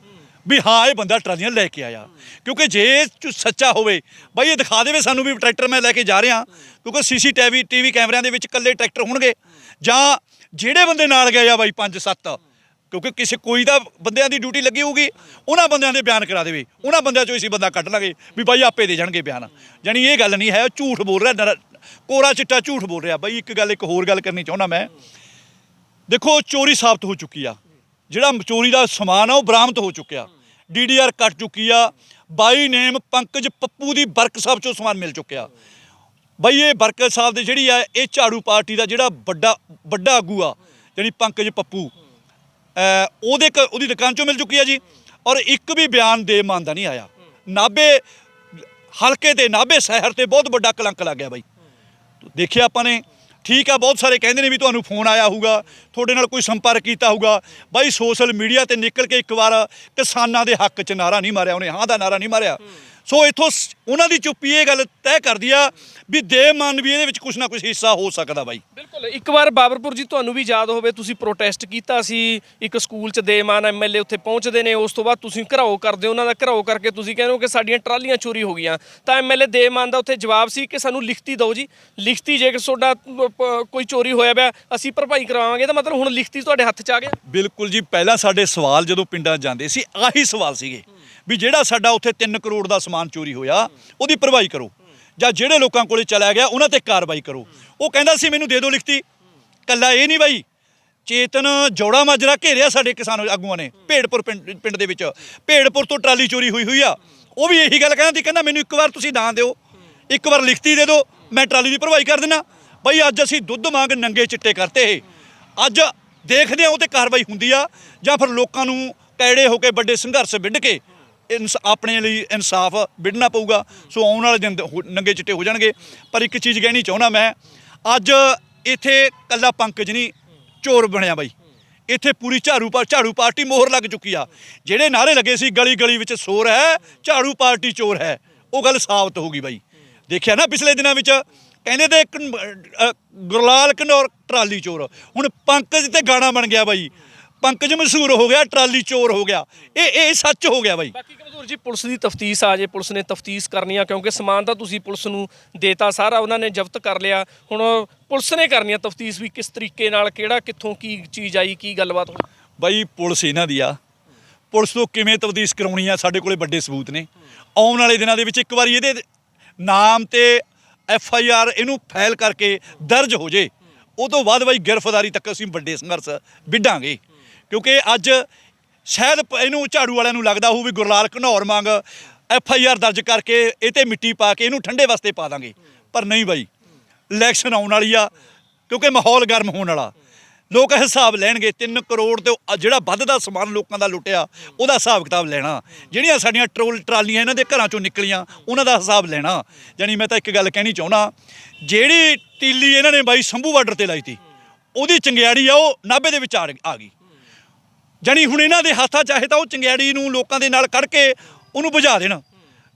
ਵੀ ਹਾਂ, ਇਹ ਬੰਦਾ ਟਰਾਲੀਆਂ ਲੈ ਕੇ ਆਇਆ। ਕਿਉਂਕਿ ਜੇ ਇਹ ਸੱਚਾ ਹੋਵੇ, ਬਾਈ ਇਹ ਦਿਖਾ ਦੇਵੇ ਸਾਨੂੰ ਵੀ ਟਰੈਕਟਰ ਮੈਂ ਲੈ ਕੇ ਜਾ ਰਿਹਾ। ਕਿਉਂਕਿ ਸੀਸੀਟੀਵੀ, ਟੀਵੀ ਕੈਮਰਿਆਂ ਦੇ ਵਿੱਚ ਇਕੱਲੇ ਟਰੈਕਟਰ ਹੋਣਗੇ। ਜਾਂ ਜਿਹੜੇ ਬੰਦੇ ਨਾਲ ਗਏ ਆ ਬਾਈ 5-7 ਕਿਉਂਕਿ ਕਿਸੇ ਕੋਈ ਦਾ ਬੰਦਿਆਂ ਦੀ ਡਿਊਟੀ ਲੱਗੀ ਹੋਊਗੀ, ਉਹਨਾਂ ਬੰਦਿਆਂ ਦੇ ਬਿਆਨ ਕਰਾ ਦੇਵੇ। ਉਹਨਾਂ ਬੰਦਿਆਂ ਚੋਂ ਅਸੀਂ ਬੰਦਾ ਕੱਢ ਲਾਂਗੇ ਵੀ ਬਾਈ ਆਪੇ ਦੇ ਜਾਣਗੇ ਬਿਆਨ। ਜਾਣੀ ਇਹ ਗੱਲ ਨਹੀਂ ਹੈ, ਉਹ ਝੂਠ ਬੋਲ ਰਿਹਾ, ਨਰ- ਕੋਰਾ ਚਿੱਟਾ ਝੂਠ ਬੋਲ ਰਿਹਾ। ਬਾਈ ਇੱਕ ਗੱਲ, ਇੱਕ ਹੋਰ ਗੱਲ ਕਰਨੀ ਚਾਹੁੰਦਾ ਮੈਂ। ਦੇਖੋ, ਚੋਰੀ ਸਾਬਤ ਹੋ ਚੁੱਕੀ ਆ। ਜਿਹੜਾ ਚੋਰੀ ਦਾ ਸਮਾਨ ਆ, ਉਹ ਬਰਾਮਦ ਹੋ ਚੁੱਕਿਆ। ਡੀਡੀਆਰ ਕੱਟ ਚੁੱਕੀ ਆ। ਬਾਈ ਨੇਮ ਪੰਕਜ ਪੱਪੂ ਦੀ ਵਰਕਸ਼ਾਪ ਚੋਂ ਸਮਾਨ ਮਿਲ ਚੁੱਕਿਆ। ਬਈ, ਇਹ ਬਰਕਤ ਸਾਹਿਬ ਦੇ ਜਿਹੜੀ ਆ, ਇਹ ਝਾੜੂ ਪਾਰਟੀ ਦਾ ਜਿਹੜਾ ਵੱਡਾ ਵੱਡਾ ਆਗੂ ਆ ਜਿਹੜੀ ਪੰਕਜ ਪੱਪੂ ਉਹਦੇ ਕ- ਉਹਦੀ ਦੁਕਾਨ ਚੋਂ ਮਿਲ ਚੁੱਕੀ ਆ ਜੀ। ਔਰ ਇੱਕ ਵੀ ਬਿਆਨ ਦੇ ਮੰਨਦਾ ਨਹੀਂ ਆਇਆ। ਨਾਬੇ ਹਲਕੇ ਤੇ ਨਾਬੇ ਸ਼ਹਿਰ ਤੇ ਬਹੁਤ ਵੱਡਾ ਕਲੰਕ ਲੱਗ ਗਿਆ ਬਾਈ। ਦੇਖਿਆ ਆਪਾਂ ਨੇ ਠੀਕ ਆ, ਬਹੁਤ ਸਾਰੇ ਕਹਿੰਦੇ ਨੇ ਵੀ ਤੁਹਾਨੂੰ ਫੋਨ ਆਇਆ ਹੋਊਗਾ, ਤੁਹਾਡੇ ਨਾਲ ਕੋਈ ਸੰਪਰਕ ਕੀਤਾ ਹੋਊਗਾ। ਬਾਈ, ਸੋਸ਼ਲ ਮੀਡੀਆ ਤੇ ਨਿਕਲ ਕੇ ਇੱਕ ਵਾਰ ਕਿਸਾਨਾਂ ਦੇ ਹੱਕ 'ਚ ਨਾਰਾ ਨਹੀਂ ਮਾਰਿਆ ਉਹਨੇ, ਹਾਂ ਦਾ ਨਾਰਾ ਨਹੀਂ ਮਾਰਿਆ। ਸੋ ਇਥੋਂ ਉਹਨਾਂ ਦੀ ਚੁੱਪੀ ਇਹ ਗੱਲ ਤੈਅ ਕਰਦੀ ਆ ਵੀ ਦੇ ਮਨ ਵੀ ਇਹਦੇ ਵਿੱਚ ਕੁਝ ਨਾ ਕੁਝ ਹਿੱਸਾ ਹੋ ਸਕਦਾ ਬਾਈ। ਬਿਲਕੁਲ ਇੱਕ ਵਾਰ ਬਾਬਰਪੁਰ ਜੀ ਤੁਹਾਨੂੰ ਵੀ ਯਾਦ ਹੋਵੇ ਤੁਸੀਂ ਪ੍ਰੋਟੈਸਟ ਕੀਤਾ ਸੀ ਇੱਕ ਸਕੂਲ 'ਚ ਦੇਮਾਨ ਐਮਐਲਏ ਉੱਥੇ ਪਹੁੰਚਦੇ ਨੇ ਉਸ ਤੋਂ ਬਾਅਦ ਤੁਸੀਂ ਘਰਾਓ ਕਰਦੇ ਉਹਨਾਂ ਦਾ ਘਰਾਓ ਕਰਕੇ ਤੁਸੀਂ ਕਹਿੰਦੇ ਹੋ ਕਿ ਸਾਡੀਆਂ ਟਰਾਲੀਆਂ ਚੋਰੀ ਹੋ ਗਈਆਂ। ਤਾਂ ਐਮਐਲਏ ਦੇਮਾਨ ਦਾ ਉੱਥੇ ਜਵਾਬ ਸੀ ਕਿ ਸਾਨੂੰ ਲਿਖਤੀ ਦਿਓ ਜੀ ਲਿਖਤੀ ਜੇਕਰ ਤੁਹਾਡਾ ਕੋਈ ਚੋਰੀ ਹੋਇਆ ਪਿਆ ਅਸੀਂ ਭਰਪਾਈ ਕਰਾਵਾਂਗੇ ਤਾਂ ਮਤਲਬ ਹੁਣ ਲਿਖਤੀ ਤੁਹਾਡੇ ਹੱਥ 'ਚ ਆ ਗਿਆ। ਬਿਲਕੁਲ ਜੀ ਪਹਿਲਾਂ ਸਾਡੇ ਸਵਾਲ ਜਦੋਂ ਪਿੰਡਾਂ ਜਾਂਦੇ ਸੀ ਆਹੀ ਸਵਾਲ ਸੀਗੇ। ਵੀ ਜਿਹੜਾ ਸਾਡਾ ਉੱਥੇ 3 ਕਰੋੜ ਦਾ ਸਮਾਨ ਚੋਰੀ ਹੋਇਆ, ਉਹਦੀ ਭਰਵਾਈ ਕਰੋ। ਜਾਂ ਜਿਹੜੇ ਲੋਕਾਂ ਕੋਲੇ ਚਲਾ ਗਿਆ, ਉਹਨਾਂ ਤੇ ਕਾਰਵਾਈ ਕਰੋ। ਉਹ ਕਹਿੰਦਾ ਸੀ, ਮੈਨੂੰ ਦੇ ਦਿਓ ਲਿਖਤੀ। ਕੱਲਾ ਇਹ ਨਹੀਂ ਬਾਈ। ਚੇਤਨ ਜੋੜਾ ਮਾਜਰਾ ਘੇਰਿਆ ਸਾਡੇ ਕਿਸਾਨ ਆਗੂਆਂ ਨੇ, ਭੇੜਪੁਰ ਪਿੰਡ ਪਿੰਡ ਦੇ ਵਿੱਚ। ਭੇੜਪੁਰ ਤੋਂ ਟਰਾਲੀ ਚੋਰੀ ਹੋਈ ਹੋਈ ਆ। ਉਹ ਵੀ ਇਹੀ ਗੱਲ ਕਹਿੰਦਾ ਸੀ ਕਹਿੰਦਾ, ਮੈਨੂੰ ਇੱਕ ਵਾਰ ਤੁਸੀਂ ਦਾਨ ਦਿਓ। ਇੱਕ ਵਾਰ ਲਿਖਤੀ ਦੇ ਦਿਓ। ਮੈਂ ਟਰਾਲੀ ਦੀ ਭਰਵਾਈ ਕਰ ਦੇਣਾ ਬਈ, ਅੱਜ ਅਸੀਂ ਦੁੱਧ ਮੰਗ ਨੰਗੇ ਚਿੱਟੇ ਕਰਤੇ ਅੱਜ ਦੇਖਦੇ ਆ ਉਹ ਤੇ ਕਾਰਵਾਈ ਹੁੰਦੀ ਆ। ਜਾਂ ਫਿਰ ਲੋਕਾਂ ਨੂੰ ਕੈੜੇ ਹੋ ਕੇ ਵੱਡੇ ਸੰਘਰਸ਼ ਵਿੱਢ ਕੇ ਇਨਸ- ਆਪਣੇ ਲਈ ਇਨਸਾਫ ਵਿੱਢਣਾ ਪਊਗਾ। ਸੋ ਆਉਣ ਵਾਲੇ ਦਿਨ ਹੋ- ਨੰਗੇ ਚਿੱਟੇ ਹੋ ਜਾਣਗੇ। ਪਰ ਇੱਕ ਚੀਜ਼ ਕਹਿਣੀ ਚਾਹੁੰਦਾ ਮੈਂ ਅੱਜ ਇੱਥੇ ਕੱਲਾ ਪੰਕਜ ਨਹੀਂ ਚੋਰ ਬਣਿਆ ਬਾਈ। ਇੱਥੇ ਪੂਰੀ ਝਾੜੂ ਪਾ ਝਾੜੂ ਪਾਰਟੀ ਮੋਹਰ ਲੱਗ ਚੁੱਕੀ ਆ। ਜਿਹੜੇ ਨਾਰੇ ਲੱਗੇ ਸੀ ਗਲੀ ਗਲੀ ਵਿੱਚ ਸੋਰ ਹੈ ਝਾੜੂ ਪਾਰਟੀ ਚੋਰ ਹੈ ਉਹ ਗੱਲ ਸਾਬਤ ਹੋ ਗਈ ਬਾਈ। ਦੇਖਿਆ ਨਾ ਪਿਛਲੇ ਦਿਨਾਂ ਵਿੱਚ ਕਹਿੰਦੇ ਤੇ ਕਨ- ਅ, ਗੁਰਲਾਲ ਘਨੌਰ ਟਰਾਲੀ ਚੋਰ। ਹੁਣ ਪੰਕਜ ਤੇ ਗਾਣਾ ਬਣ ਗਿਆ ਬਾਈ ਪੰਕਜ ਮਸ਼ਹੂਰ ਹੋ ਗਿਆ ਟਰਾਲੀ ਚੋਰ ਹੋ ਗਿਆ। ਇਹ ਇਹ ਸੱਚ ਹੋ ਗਿਆ ਬਾਈ। ਬਾਕੀ ਕਮਜ਼ੋਰ ਜੀ ਪੁਲਿਸ ਦੀ ਤਫਤੀਸ਼ ਆ ਜੇ ਪੁਲਿਸ ਨੇ ਤਫਤੀਸ਼ ਕਰਨੀ ਆ ਕਿਉਂਕਿ ਸਮਾਨ ਤਾਂ ਤੁਸੀਂ ਪੁਲਿਸ ਨੂੰ ਦੇਤਾ ਸਾਰਾ ਉਹਨਾਂ ਨੇ ਜ਼ਬਤ ਕਰ ਲਿਆ। ਹੁਣ ਪੁਲਿਸ ਨੇ ਕਰਨੀ ਆ ਤਫਤੀਸ਼ ਵੀ ਕਿਸ ਤਰੀਕੇ ਨਾਲ ਕਿਹੜਾ ਕਿੱਥੋਂ ਕੀ ਚੀਜ਼ ਆਈ ਕੀ ਗੱਲਬਾਤ ਹੋਈ? ਬਾਈ ਪੁਲਿਸ ਇਹਨਾਂ ਦੀ ਆ। ਪੁਲਿਸ ਤੋਂ ਕਿਵੇਂ ਤਬਦੀਸ਼ ਕਰਾਉਣੀ ਆ ਸਾਡੇ ਕੋਲੇ ਵੱਡੇ ਸਬੂਤ ਨੇ। ਆਉਣ ਵਾਲੇ ਦਿਨਾਂ ਦੇ ਵਿੱਚ ਇੱਕ ਵਾਰੀ ਇਹਦੇ ਨਾਮ ਤੇ ਐਫ ਆਈ ਆਰ ਇਹਨੂੰ ਫਾਈਲ ਕਰਕੇ ਦਰਜ ਹੋ ਜੇ। ਉਹ ਤੋਂ ਬਾਅਦ ਬਾਈ ਗ੍ਰਿਫਤਾਰੀ ਤੱਕ ਅਸੀਂ ਵੱਡੇ ਸੰਘਰਸ਼ ਵਿੱਢਾਂਗੇ। ਕਿਉਂਕਿ ਅੱਜ ਸ਼ਾਇਦ ਇਹਨੂੰ ਝਾੜੂ ਵਾਲਿਆਂ ਨੂੰ ਲੱਗਦਾ ਹੋਊ ਵੀ ਗੁਰਲਾਲ ਘਨੌਰ ਮੰਗ ਐਫ ਆਈ ਆਰ ਦਰਜ ਕਰਕੇ ਇਹ ਤੇ ਮਿੱਟੀ ਪਾ ਕੇ ਇਹਨੂੰ ਠੰਡੇ ਵਾਸਤੇ ਪਾ ਦਾਂਗੇ। ਪਰ ਨਹੀਂ ਬਾਈ। ਇਲੈਕਸ਼ਨ ਆਉਣ ਵਾਲੀ ਆ, ਕਿਉਂਕਿ ਮਾਹੌਲ ਗਰਮ ਹੋਣ ਵਾਲਾ। ਲੋਕ ਹਿਸਾਬ ਲੈਣਗੇ 3 ਕਰੋੜ ਤੇ ਉਹ ਜਿਹੜਾ ਵੱਧਦਾ ਸਮਾਨ ਲੋਕਾਂ ਦਾ ਲੁੱਟਿਆ, ਉਹਦਾ ਹਿਸਾਬ ਕਿਤਾਬ ਲੈਣਾ। ਜਿਹੜੀਆਂ ਸਾਡੀਆਂ ਟਰੋਲ ਟਰਾਲੀਆਂ ਇਹਨਾਂ ਦੇ ਘਰਾਂ ਚੋਂ ਨਿਕਲੀਆਂ, ਉਹਨਾਂ ਦਾ ਹਿਸਾਬ ਲੈਣਾ। ਜਾਨੀ ਮੈਂ ਤਾਂ ਇੱਕ ਗੱਲ ਕਹਿਣੀ ਚਾਹੁੰਦਾ, ਜਿਹੜੀ ਤੀਲੀ ਇਹਨਾਂ ਨੇ ਬਾਈ ਸੰਭੂ ਬਾਰਡਰ ਤੇ ਲਾਈ ਤੀ, ਉਹਦੀ ਚੰਗਿਆੜੀ ਆ, ਉਹ ਨਾਭੇ ਦੇ ਵਿੱਚ ਆ ਗਈ। ਜਾਨੀ ਹੁਣ ਇਹਨਾਂ ਦੇ ਹੱਥਾਂ ਚਾਹੇ ਤਾਂ ਉਹ ਚੰਗਿਆੜੀ ਨੂੰ ਲੋਕਾਂ ਦੇ ਨਾਲ ਕੱਢ ਕੇ ਉਹਨੂੰ ਬੁਝਾ ਦੇਣ।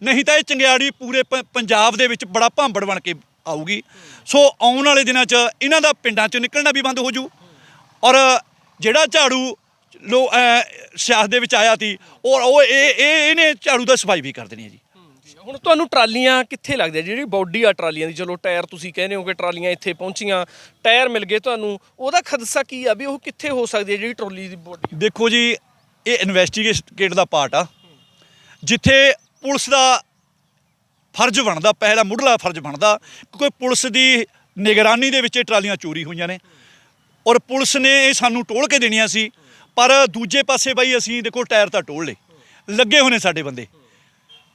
ਨਹੀਂ ਤਾਂ ਇਹ ਚੰਗਿਆੜੀ ਪੂਰੇ ਪ- ਪੰਜਾਬ ਦੇ ਵਿੱਚ ਬੜਾ ਭਾਂਬੜ ਬਣ ਕੇ ਆਊਗੀ। ਸੋ ਆਉਣ ਵਾਲੇ ਦਿਨਾਂ 'ਚ ਇਹਨਾਂ ਦਾ ਪਿੰਡਾਂ 'ਚੋਂ ਨਿਕਲਣਾ ਵੀ ਬੰਦ ਹੋ ਜੂ ਔਰ ਜਿਹੜਾ ਝਾੜੂ ਲੋ ਸਿਆਸਤ ਦੇ ਵਿੱਚ ਆਇਆ ਸੀ ਔਰ ਉਹ, ਇਹ ਇਹ, ਇਹਨੇ ਝਾੜੂ ਦਾ ਸਫ਼ਾਈ ਵੀ ਕਰ ਦੇਣੀ ਹੈ ਜੀ। ਹੁਣ ਤੁਹਾਨੂੰ ਟਰਾਲੀਆਂ ਕਿੱਥੇ ਲੱਗਦੀਆਂ? ਜਿਹੜੀ ਬਾਡੀ ਆ ਟਰਾਲੀਆਂ ਦੀ, ਚਲੋ ਟਾਇਰ ਤੁਸੀਂ ਕਹਿੰਦੇ ਹੋ ਕਿ ਟਰਾਲੀਆਂ ਇੱਥੇ ਪਹੁੰਚੀਆਂ, ਟਾਇਰ ਮਿਲ ਗਏ ਤੁਹਾਨੂੰ, ਉਹਦਾ ਖਦਸ਼ਾ ਕੀ ਆ ਵੀ ਉਹ ਕਿੱਥੇ ਹੋ ਸਕਦੀ ਹੈ ਜਿਹੜੀ ਟਰਾਲੀ ਦੀ ਬੋਡੀ? ਦੇਖੋ ਜੀ, ਇਹ ਇਨਵੈਸਟੀਗੇਟ ਦਾ ਪਾਰਟ ਆ। ਜਿੱਥੇ ਪੁਲਿਸ ਦਾ ਫਰਜ਼ ਬਣਦਾ, ਪਹਿਲਾ ਮੁੱਢਲਾ ਫਰਜ਼ ਬਣਦਾ, ਕਿਉਂਕਿ ਪੁਲਿਸ ਦੀ ਨਿਗਰਾਨੀ ਦੇ ਵਿੱਚ ਇਹ ਟਰਾਲੀਆਂ ਚੋਰੀ ਹੋਈਆਂ ਨੇ। ਔਰ ਪੁਲਿਸ ਨੇ ਇਹ ਸਾਨੂੰ ਟੋਲ ਕੇ ਦੇਣੀਆਂ ਸੀ, ਪਰ ਦੂਜੇ ਪਾਸੇ ਬਾਈ ਅਸੀਂ ਦੇਖੋ ਟਾਇਰ ਤਾਂ ਟੋਲ ਲਏ ਲੱਗੇ ਹੋਏ ਨੇ ਸਾਡੇ ਬੰਦੇ।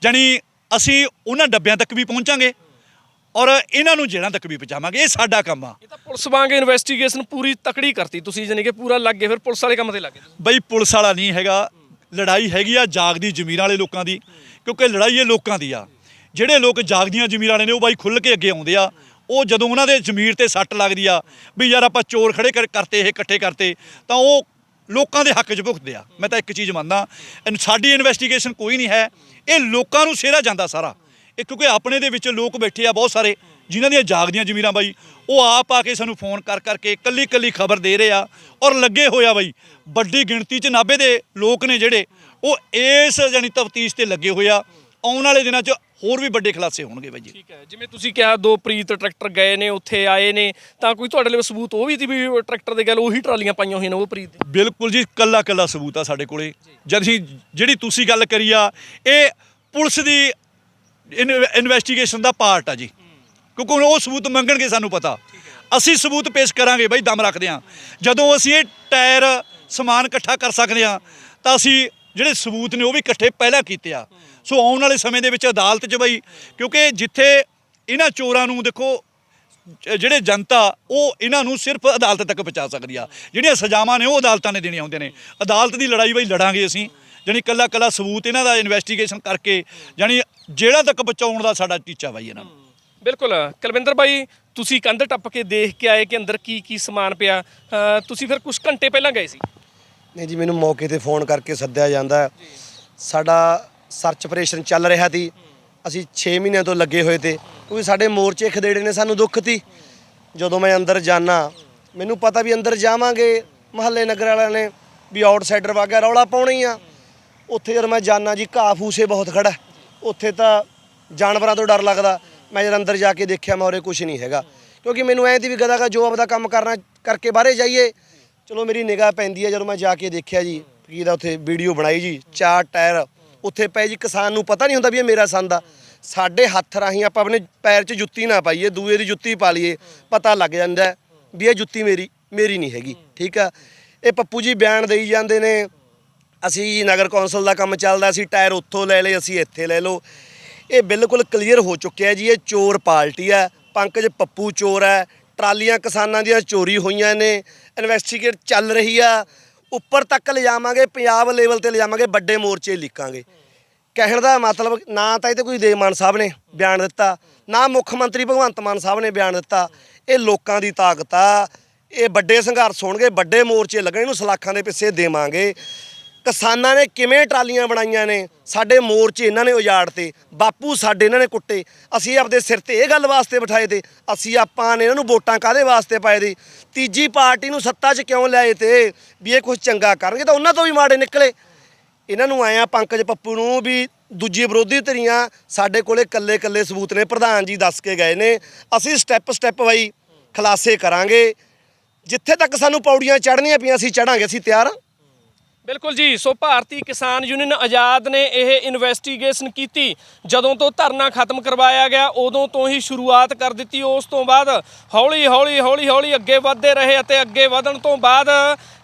ਜਾਣੀ ਅਸੀਂ ਉਹਨਾਂ ਡੱਬਿਆਂ ਤੱਕ ਵੀ ਪਹੁੰਚਾਂਗੇ ਔਰ ਇਹਨਾਂ ਨੂੰ ਜੇਲ੍ਹਾਂ ਤੱਕ ਵੀ ਪਹੁੰਚਾਵਾਂਗੇ। ਇਹ ਸਾਡਾ ਕੰਮ ਆ। ਇਹ ਤਾਂ ਪੁਲਿਸ ਵਾਂਗ ਇਨਵੈਸਟੀਗੇਸ਼ਨ ਪੂਰੀ ਤਕੜੀ ਕਰਤੀ। ਤੁਸੀਂ ਜਾਨੀ ਕਿ ਪੂਰਾ ਲੱਗ ਗਏ ਫਿਰ ਪੁਲਿਸ ਵਾਲੇ ਕੰਮ ਤੇ ਲੱਗ ਗਏ। ਬਈ ਪੁਲਿਸ ਵਾਲਾ ਨਹੀਂ ਹੈਗਾ। ਲੜਾਈ ਹੈਗੀ ਆ ਜਾਗਦੀ ਜ਼ਮੀਰਾਂ ਵਾਲੇ ਲੋਕਾਂ ਦੀ ਕਿਉਂਕਿ ਲੜਾਈ ਇਹ ਲੋਕਾਂ ਦੀ ਆ। ਜਿਹੜੇ ਲੋਕ ਜਾਗਦੀਆਂ ਜ਼ਮੀਰਾਂ ਵਾਲੇ ਨੇ ਉਹ ਬਾਈ ਖੁੱਲ ਕੇ ਅੱਗੇ ਆਉਂਦੇ ਆ। ਉਹ ਜਦੋਂ ਉਹਨਾਂ ਦੇ ਜ਼ਮੀਰ ਤੇ ਸੱਟ ਲੱਗਦੀ ਆ ਵੀ ਯਾਰ ਆਪਾਂ ਚੋਰ ਖੜੇ ਕਰ- ਕਰਤੇ ਇਹ ਇਕੱਠੇ ਕਰਤੇ ਤਾਂ ਉਹ ਲੋਕਾਂ ਦੇ ਹੱਕ 'ਚ ਭੁਗਤਦੇ ਆ। ਮੈਂ ਤਾਂ ਇੱਕ ਚੀਜ਼ ਮੰਨਦਾ ਸਾਡੀ ਇਨਵੈਸਟੀਗੇਸ਼ਨ ਕੋਈ ਨਹੀਂ ਹੈ। ਇਹ ਲੋਕਾਂ ਨੂੰ ਸਿਹਰਾ ਜਾਂਦਾ ਸਾਰਾ। ਇਹ ਕਿਉਂਕਿ ਆਪਣੇ ਦੇ ਵਿੱਚ ਲੋਕ ਬੈਠੇ ਆ ਬਹੁਤ ਸਾਰੇ, ਜਿਨ੍ਹਾਂ ਦੀਆਂ ਜਾਗਦੀਆਂ ਜ਼ਮੀਰਾਂ ਬਾਈ। ਉਹ ਆਪ ਆ ਕੇ ਸਾਨੂੰ ਫੋਨ ਕਰ ਕਰਕੇ ਕੱਲੀ ਕੱਲੀ ਖਬਰ ਦੇ ਰਹੇ ਆ ਔਰ ਲੱਗੇ ਹੋਇਆ ਬਾਈ। ਵੱਡੀ ਗਿਣਤੀ 'ਚ ਨਾਭੇ ਦੇ ਲੋਕ ਨੇ ਜਿਹੜੇ, ਉਹ ਇਸ ਜਾਨੀ ਤਫਤੀਸ਼ ਤੇ ਲੱਗੇ ਹੋਇਆ ਆਉਣ ਵਾਲੇ ਦਿਨਾਂ 'ਚ ਹੋਰ ਵੀ ਵੱਡੇ ਖੁਲਾਸੇ ਹੋਣਗੇ ਬਾਈ ਜੀ। ਠੀਕ ਹੈ ਜਿਵੇਂ ਤੁਸੀਂ ਕਿਹਾ ਦੋ ਪ੍ਰੀਤ ਟਰੈਕਟਰ ਗਏ ਨੇ ਉੱਥੇ ਆਏ ਨੇ ਤਾਂ ਕੋਈ ਤੁਹਾਡੇ ਲਈ ਸਬੂਤ ਉਹ ਵੀ ਸੀ ਵੀ ਟਰੈਕਟਰ ਦੇ ਗੱਲ ਉਹੀ ਟਰਾਲੀਆਂ ਪਾਈਆਂ ਹੋਈਆਂ ਨੇ ਉਹ ਪ੍ਰੀਤ ਦੀ? ਬਿਲਕੁਲ ਜੀ ਕੱਲਾ ਕੱਲਾ ਸਬੂਤ ਆ ਸਾਡੇ ਕੋਲੇ। ਜਦ ਅਸੀਂ ਜਿਹੜੀ ਤੁਸੀਂ ਗੱਲ ਕਰੀ ਆ ਇਹ ਪੁਲਿਸ ਦੀ ਇਨਵੈਸਟੀਗੇਸ਼ਨ ਦਾ ਪਾਰਟ ਆ ਜੀ। ਕਿਉਂਕਿ ਉਹ ਸਬੂਤ ਮੰਗਣਗੇ ਸਾਨੂੰ ਪਤਾ। ਅਸੀਂ ਸਬੂਤ ਪੇਸ਼ ਕਰਾਂਗੇ ਬਾਈ ਦਮ ਰੱਖਦੇ ਆ ਜਦੋਂ ਅਸੀਂ ਇਹ ਟਾਇਰ ਸਮਾਨ ਇਕੱਠਾ ਕਰ ਸਕਦੇ ਆ ਤਾਂ ਅਸੀਂ ਜਿਹੜੇ ਸਬੂਤ ਨੇ ਉਹ ਵੀ ਇਕੱਠੇ ਪਹਿਲਾਂ ਕੀਤੇ ਆ। ਸੋ ਆਉਣ ਵਾਲੇ ਸਮੇਂ ਦੇ ਵਿੱਚ ਅਦਾਲਤ 'ਚ ਬਾਈ ਕਿਉਂਕਿ ਜਿੱਥੇ ਇਹਨਾਂ ਚੋਰਾਂ ਨੂੰ ਦੇਖੋ ਜਿਹੜੇ ਜਨਤਾ ਉਹ ਇਹਨਾਂ ਨੂੰ ਸਿਰਫ ਅਦਾਲਤ ਤੱਕ ਪਹੁੰਚਾ ਸਕਦੀ ਆ। ਜਿਹੜੀਆਂ ਸਜ਼ਾਵਾਂ ਨੇ ਉਹ ਅਦਾਲਤਾਂ ਨੇ ਦੇਣੀਆਂ ਹੁੰਦੀਆਂ ਨੇ। ਅਦਾਲਤ ਦੀ ਲੜਾਈ ਬਈ ਲੜਾਂਗੇ ਅਸੀਂ। ਜਾਣੀ ਕੱਲਾ ਕੱਲਾ ਸਬੂਤ ਇਹਨਾਂ ਦਾ ਇਨਵੈਸਟੀਗੇਸ਼ਨ ਕਰਕੇ ਜਾਣੀ ਜੇਲ੍ਹਾਂ ਤੱਕ ਪਹੁੰਚਾਉਣ ਦਾ ਸਾਡਾ ਟੀਚਾ ਬਾਈ ਇਹਨਾਂ ਨੂੰ। ਬਿਲਕੁਲ। ਕੁਲਵਿੰਦਰ ਬਾਈ ਤੁਸੀਂ ਕੰਧ ਟੱਪ ਕੇ ਦੇਖ ਕੇ ਆਏ ਕਿ ਅੰਦਰ ਕੀ ਕੀ ਸਮਾਨ ਪਿਆ? ਤੁਸੀਂ ਫਿਰ ਕੁਝ ਘੰਟੇ ਪਹਿਲਾਂ ਗਏ ਸੀ? ਨਹੀਂ ਜੀ ਮੈਨੂੰ ਮੌਕੇ ਤੇ ਫੋਨ ਕਰਕੇ ਸੱਦਿਆ ਜਾਂਦਾ। ਸਾਡਾ ਸਰਚ ਆਪਰੇਸ਼ਨ ਚੱਲ ਰਿਹਾ ਸੀ। ਅਸੀਂ 6 ਮਹੀਨਿਆਂ ਤੋਂ ਲੱਗੇ ਹੋਏ ਤੇ, ਕਿਉਂਕਿ ਸਾਡੇ ਮੋਰਚੇ ਖਦੇੜੇ ਨੇ ਸਾਨੂੰ ਦੁੱਖ ਤੀ। ਜਦੋਂ ਮੈਂ ਅੰਦਰ ਜਾਣਾ ਮੈਨੂੰ ਪਤਾ ਵੀ ਅੰਦਰ ਜਾਵਾਂਗੇ ਮਹੱਲੇ ਨਗਰ ਵਾਲਿਆਂ ਨੇ ਵੀ ਆਊਟਸਾਈਡਰ ਵਾਗਿਆ ਰੌਲਾ ਪਾਉਣਾ ਹੀ ਆ। ਉੱਥੇ ਜਦ ਮੈਂ ਜਾਣਾ ਜੀ, ਘਾਹ ਫੂਸੇ ਬਹੁਤ ਖੜਾ। ਉੱਥੇ ਤਾਂ ਜਾਨਵਰਾਂ ਤੋਂ ਡਰ ਲੱਗਦਾ। ਮੈਂ ਜਦ ਅੰਦਰ ਜਾ ਕੇ ਦੇਖਿਆ, ਮੈਂ ਉਰੇ ਕੁਝ ਨਹੀਂ ਹੈਗਾ। ਕਿਉਂਕਿ ਮੈਨੂੰ ਐਂ ਦੀ ਵੀ ਗਦਾ ਜੋ ਆਪਦਾ ਕੰਮ ਕਰਨਾ, ਕਰਕੇ ਬਾਹਰੇ ਜਾਈਏ। ਚਲੋ ਮੇਰੀ ਨਿਗਾਹ ਪੈਂਦੀ ਹੈ ਜਦੋਂ ਮੈਂ ਜਾ ਕੇ ਦੇਖਿਆ ਜੀ ਕੀ ਦਾ ਉੱਥੇ ਵੀਡੀਓ ਬਣਾਈ ਜੀ, ਚਾਰ ਟਾਇਰ ਉੱਥੇ ਪਏ ਜੀ, ਕਿਸਾਨ ਨੂੰ ਪਤਾ ਨਹੀਂ ਹੁੰਦਾ ਵੀ ਇਹ ਮੇਰਾ ਸੰਦ ਆ। ਸਾਡੇ ਹੱਥ ਰਾਹੀਂ ਆਪਾਂ ਆਪਣੇ ਪੈਰ 'ਚ ਜੁੱਤੀ ਨਾ ਪਾਈਏ, ਦੂਏ ਦੀ ਜੁੱਤੀ ਪਾ ਲਈਏ, ਪਤਾ ਲੱਗ ਜਾਂਦਾ ਵੀ ਇਹ ਜੁੱਤੀ ਮੇਰੀ ਮੇਰੀ ਨਹੀਂ ਹੈਗੀ, ਠੀਕ ਆ? ਇਹ ਪੱਪੂ ਜੀ ਬਿਆਨ ਦੇਈ ਜਾਂਦੇ ਨੇ, ਅਸੀਂ ਜੀ ਨਗਰ ਕੌਂਸਲ ਦਾ ਕੰਮ ਚੱਲਦਾ ਅਸੀਂ ਟਾਇਰ ਉੱਥੋਂ ਲੈ ਲਏ, ਅਸੀਂ ਇੱਥੇ ਲੈ ਲਓ। ਇਹ ਬਿਲਕੁਲ ਕਲੀਅਰ ਹੋ ਚੁੱਕਿਆ ਜੀ, ਇਹ ਚੋਰ ਪਾਰਟੀ ਹੈ ਪੰਕਜ ਪੱਪੂ ਚੋਰ ਹੈ ਟਰਾਲੀਆਂ ਕਿਸਾਨਾਂ ਦੀਆਂ ਚੋਰੀ ਹੋਈਆਂ ਨੇ ਇਨਵੈਸਟੀਗੇਟ ਚੱਲ ਰਹੀ ਆ। ਉੱਪਰ ਤੱਕ ਲਿਜਾਵਾਂਗੇ, ਪੰਜਾਬ ਲੈਵਲ ਤੇ ਲਿਜਾਵਾਂਗੇ, ਵੱਡੇ ਮੋਰਚੇ ਲਿਖਾਂਗੇ। ਕਹਿਣ ਦਾ ਮਤਲਬ ਨਾ ਤਾਂ ਇਹ ਤੇ ਕੋਈ ਦੇਵ ਮਾਨ ਸਾਹਿਬ ਨੇ ਬਿਆਨ ਦਿੱਤਾ, ਨਾ ਮੁੱਖ ਮੰਤਰੀ ਭਗਵੰਤ ਮਾਨ ਸਾਹਿਬ ਨੇ ਬਿਆਨ ਦਿੱਤਾ। ਇਹ ਲੋਕਾਂ ਦੀ ਤਾਕਤ ਆ, ਇਹ ਵੱਡੇ ਸੰਘਰਸ਼ ਹੋਣਗੇ, ਵੱਡੇ ਮੋਰਚੇ ਲੱਗਣੇ ਇਹਨੂੰ ਸਲਾਖਾਂ ਦੇ ਪਿੱਛੇ ਦੇਵਾਂਗੇ। ਕਿਸਾਨਾਂ ਨੇ ਕਿਵੇਂ ਟਰਾਲੀਆਂ ਬਣਾਈਆਂ ਨੇ? ਸਾਡੇ ਮੋਰਚੇ ਇਹਨਾਂ ਨੇ ਉਜਾੜਤੇ, ਬਾਪੂ ਸਾਡੇ ਇਹਨਾਂ ਨੇ ਕੁੱਟੇ। ਅਸੀਂ ਆਪਦੇ ਸਿਰ ਤੇ ਇਹ ਗੱਲ ਵਾਸਤੇ ਬਿਠਾਏ ਤੇ, ਅਸੀਂ ਆਪਾਂ ਨੇ ਇਹਨਾਂ ਨੂੰ ਵੋਟਾਂ ਕਾਦੇ ਵਾਸਤੇ ਪਾਏ ਦੇ ਤੀਜੀ ਪਾਰਟੀ ਨੂੰ ਸੱਤਾ 'ਚ ਕਿਉਂ ਲਿਆਏ ਤੇ? ਵੀ ਇਹ ਕੁਝ ਚੰਗਾ ਕਰਨਗੇ ਤਾਂ ਉਹਨਾਂ ਤੋਂ ਵੀ ਮਾੜੇ ਨਿਕਲੇ। ਇਹਨਾਂ ਨੂੰ ਆਇਆ ਪੰਕਜ ਪੱਪੂ ਨੂੰ ਵੀ ਦੂਜੀ ਵਿਰੋਧੀ ਧਿਰੀਆਂ ਸਾਡੇ ਕੋਲੇ ਕੱਲੇ ਕੱਲੇ ਸਬੂਤ ਨੇ, ਪ੍ਰਧਾਨ ਜੀ ਦੱਸ ਕੇ ਗਏ ਨੇ। ਅਸੀਂ ਸਟੈਪ ਸਟੈਪ ਬਾਈ ਖਲਾਸੇ ਕਰਾਂਗੇ। ਜਿੱਥੇ ਤੱਕ ਸਾਨੂੰ ਪੌੜੀਆਂ ਚੜ੍ਹਨੀਆਂ ਪਈਆਂ, ਅਸੀਂ ਚੜਾਂਗੇ ਅਸੀਂ ਤਿਆਰ ਬਿਲਕੁਲ ਜੀ, ਸੋ ਭਾਰਤੀ ਕਿਸਾਨ ਯੂਨੀਅਨ ਆਜ਼ਾਦ ਨੇ ਇਹ ਇਨਵੈਸਟੀਗੇਸ਼ਨ ਕੀਤੀ। ਜਦੋਂ ਤੋਂ ਧਰਨਾ ਖਤਮ ਕਰਵਾਇਆ ਗਿਆ, ਉਦੋਂ ਤੋਂ ਹੀ ਸ਼ੁਰੂਆਤ ਕਰ ਦਿੱਤੀ। ਉਸ ਤੋਂ ਬਾਅਦ ਹੌਲੀ ਹੌਲੀ ਹੌਲੀ ਹੌਲੀ ਅੱਗੇ ਵਧਦੇ ਰਹੇ ਅਤੇ ਅੱਗੇ ਵਧਣ ਤੋਂ ਬਾਅਦ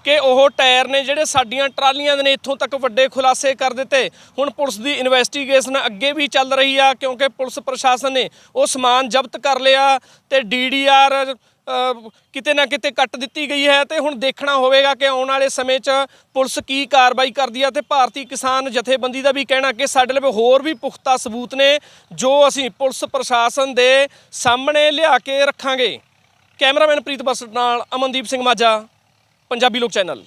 ਕਿ ਉਹ ਟਾਇਰ ਨੇ ਜਿਹੜੇ ਸਾਡੀਆਂ ਟਰਾਲੀਆਂ ਦੇ ਨੇ ਇੱਥੋਂ ਤੱਕ ਵੱਡੇ ਖੁਲਾਸੇ ਕਰ ਦਿੱਤੇ। ਹੁਣ ਪੁਲਿਸ ਦੀ ਇਨਵੈਸਟੀਗੇਸ਼ਨ ਅੱਗੇ ਵੀ ਚੱਲ ਰਹੀ ਆ, ਕਿਉਂਕਿ ਪੁਲਿਸ ਪ੍ਰਸ਼ਾਸਨ ਨੇ ਉਹ ਸਮਾਨ ਜ਼ਬਤ ਕਰ ਲਿਆ ਤੇ ਡੀਡੀਆਰ ਕਿਤੇ ਨਾ ਕਿਤੇ ਕੱਟ ਦਿੱਤੀ ਗਈ ਹੈ ਤੇ ਹੁਣ ਦੇਖਣਾ ਹੋਵੇਗਾ ਕਿ ਆਉਣ ਵਾਲੇ ਸਮੇਂ 'ਚ ਪੁਲਿਸ ਕੀ ਕਾਰਵਾਈ ਕਰਦੀ ਹੈ ਤੇ ਭਾਰਤੀ ਕਿਸਾਨ ਜਥੇਬੰਦੀ ਦਾ ਵੀ ਕਹਿਣਾ ਕਿ ਸਾਡੇ ਲਈ ਹੋਰ ਵੀ ਪੁਖਤਾ ਸਬੂਤ ਨੇ ਜੋ ਅਸੀਂ ਪੁਲਿਸ ਪ੍ਰਸ਼ਾਸਨ ਦੇ ਸਾਹਮਣੇ ਲਿਆ ਕੇ ਰੱਖਾਂਗੇ। ਕੈਮਰਾਮੈਨ ਪ੍ਰੀਤ ਬਸਟ ਨਾਲ ਅਮਨਦੀਪ ਸਿੰਘ ਮਾਝਾ, ਪੰਜਾਬੀ ਲੋਕ ਚੈਨਲ।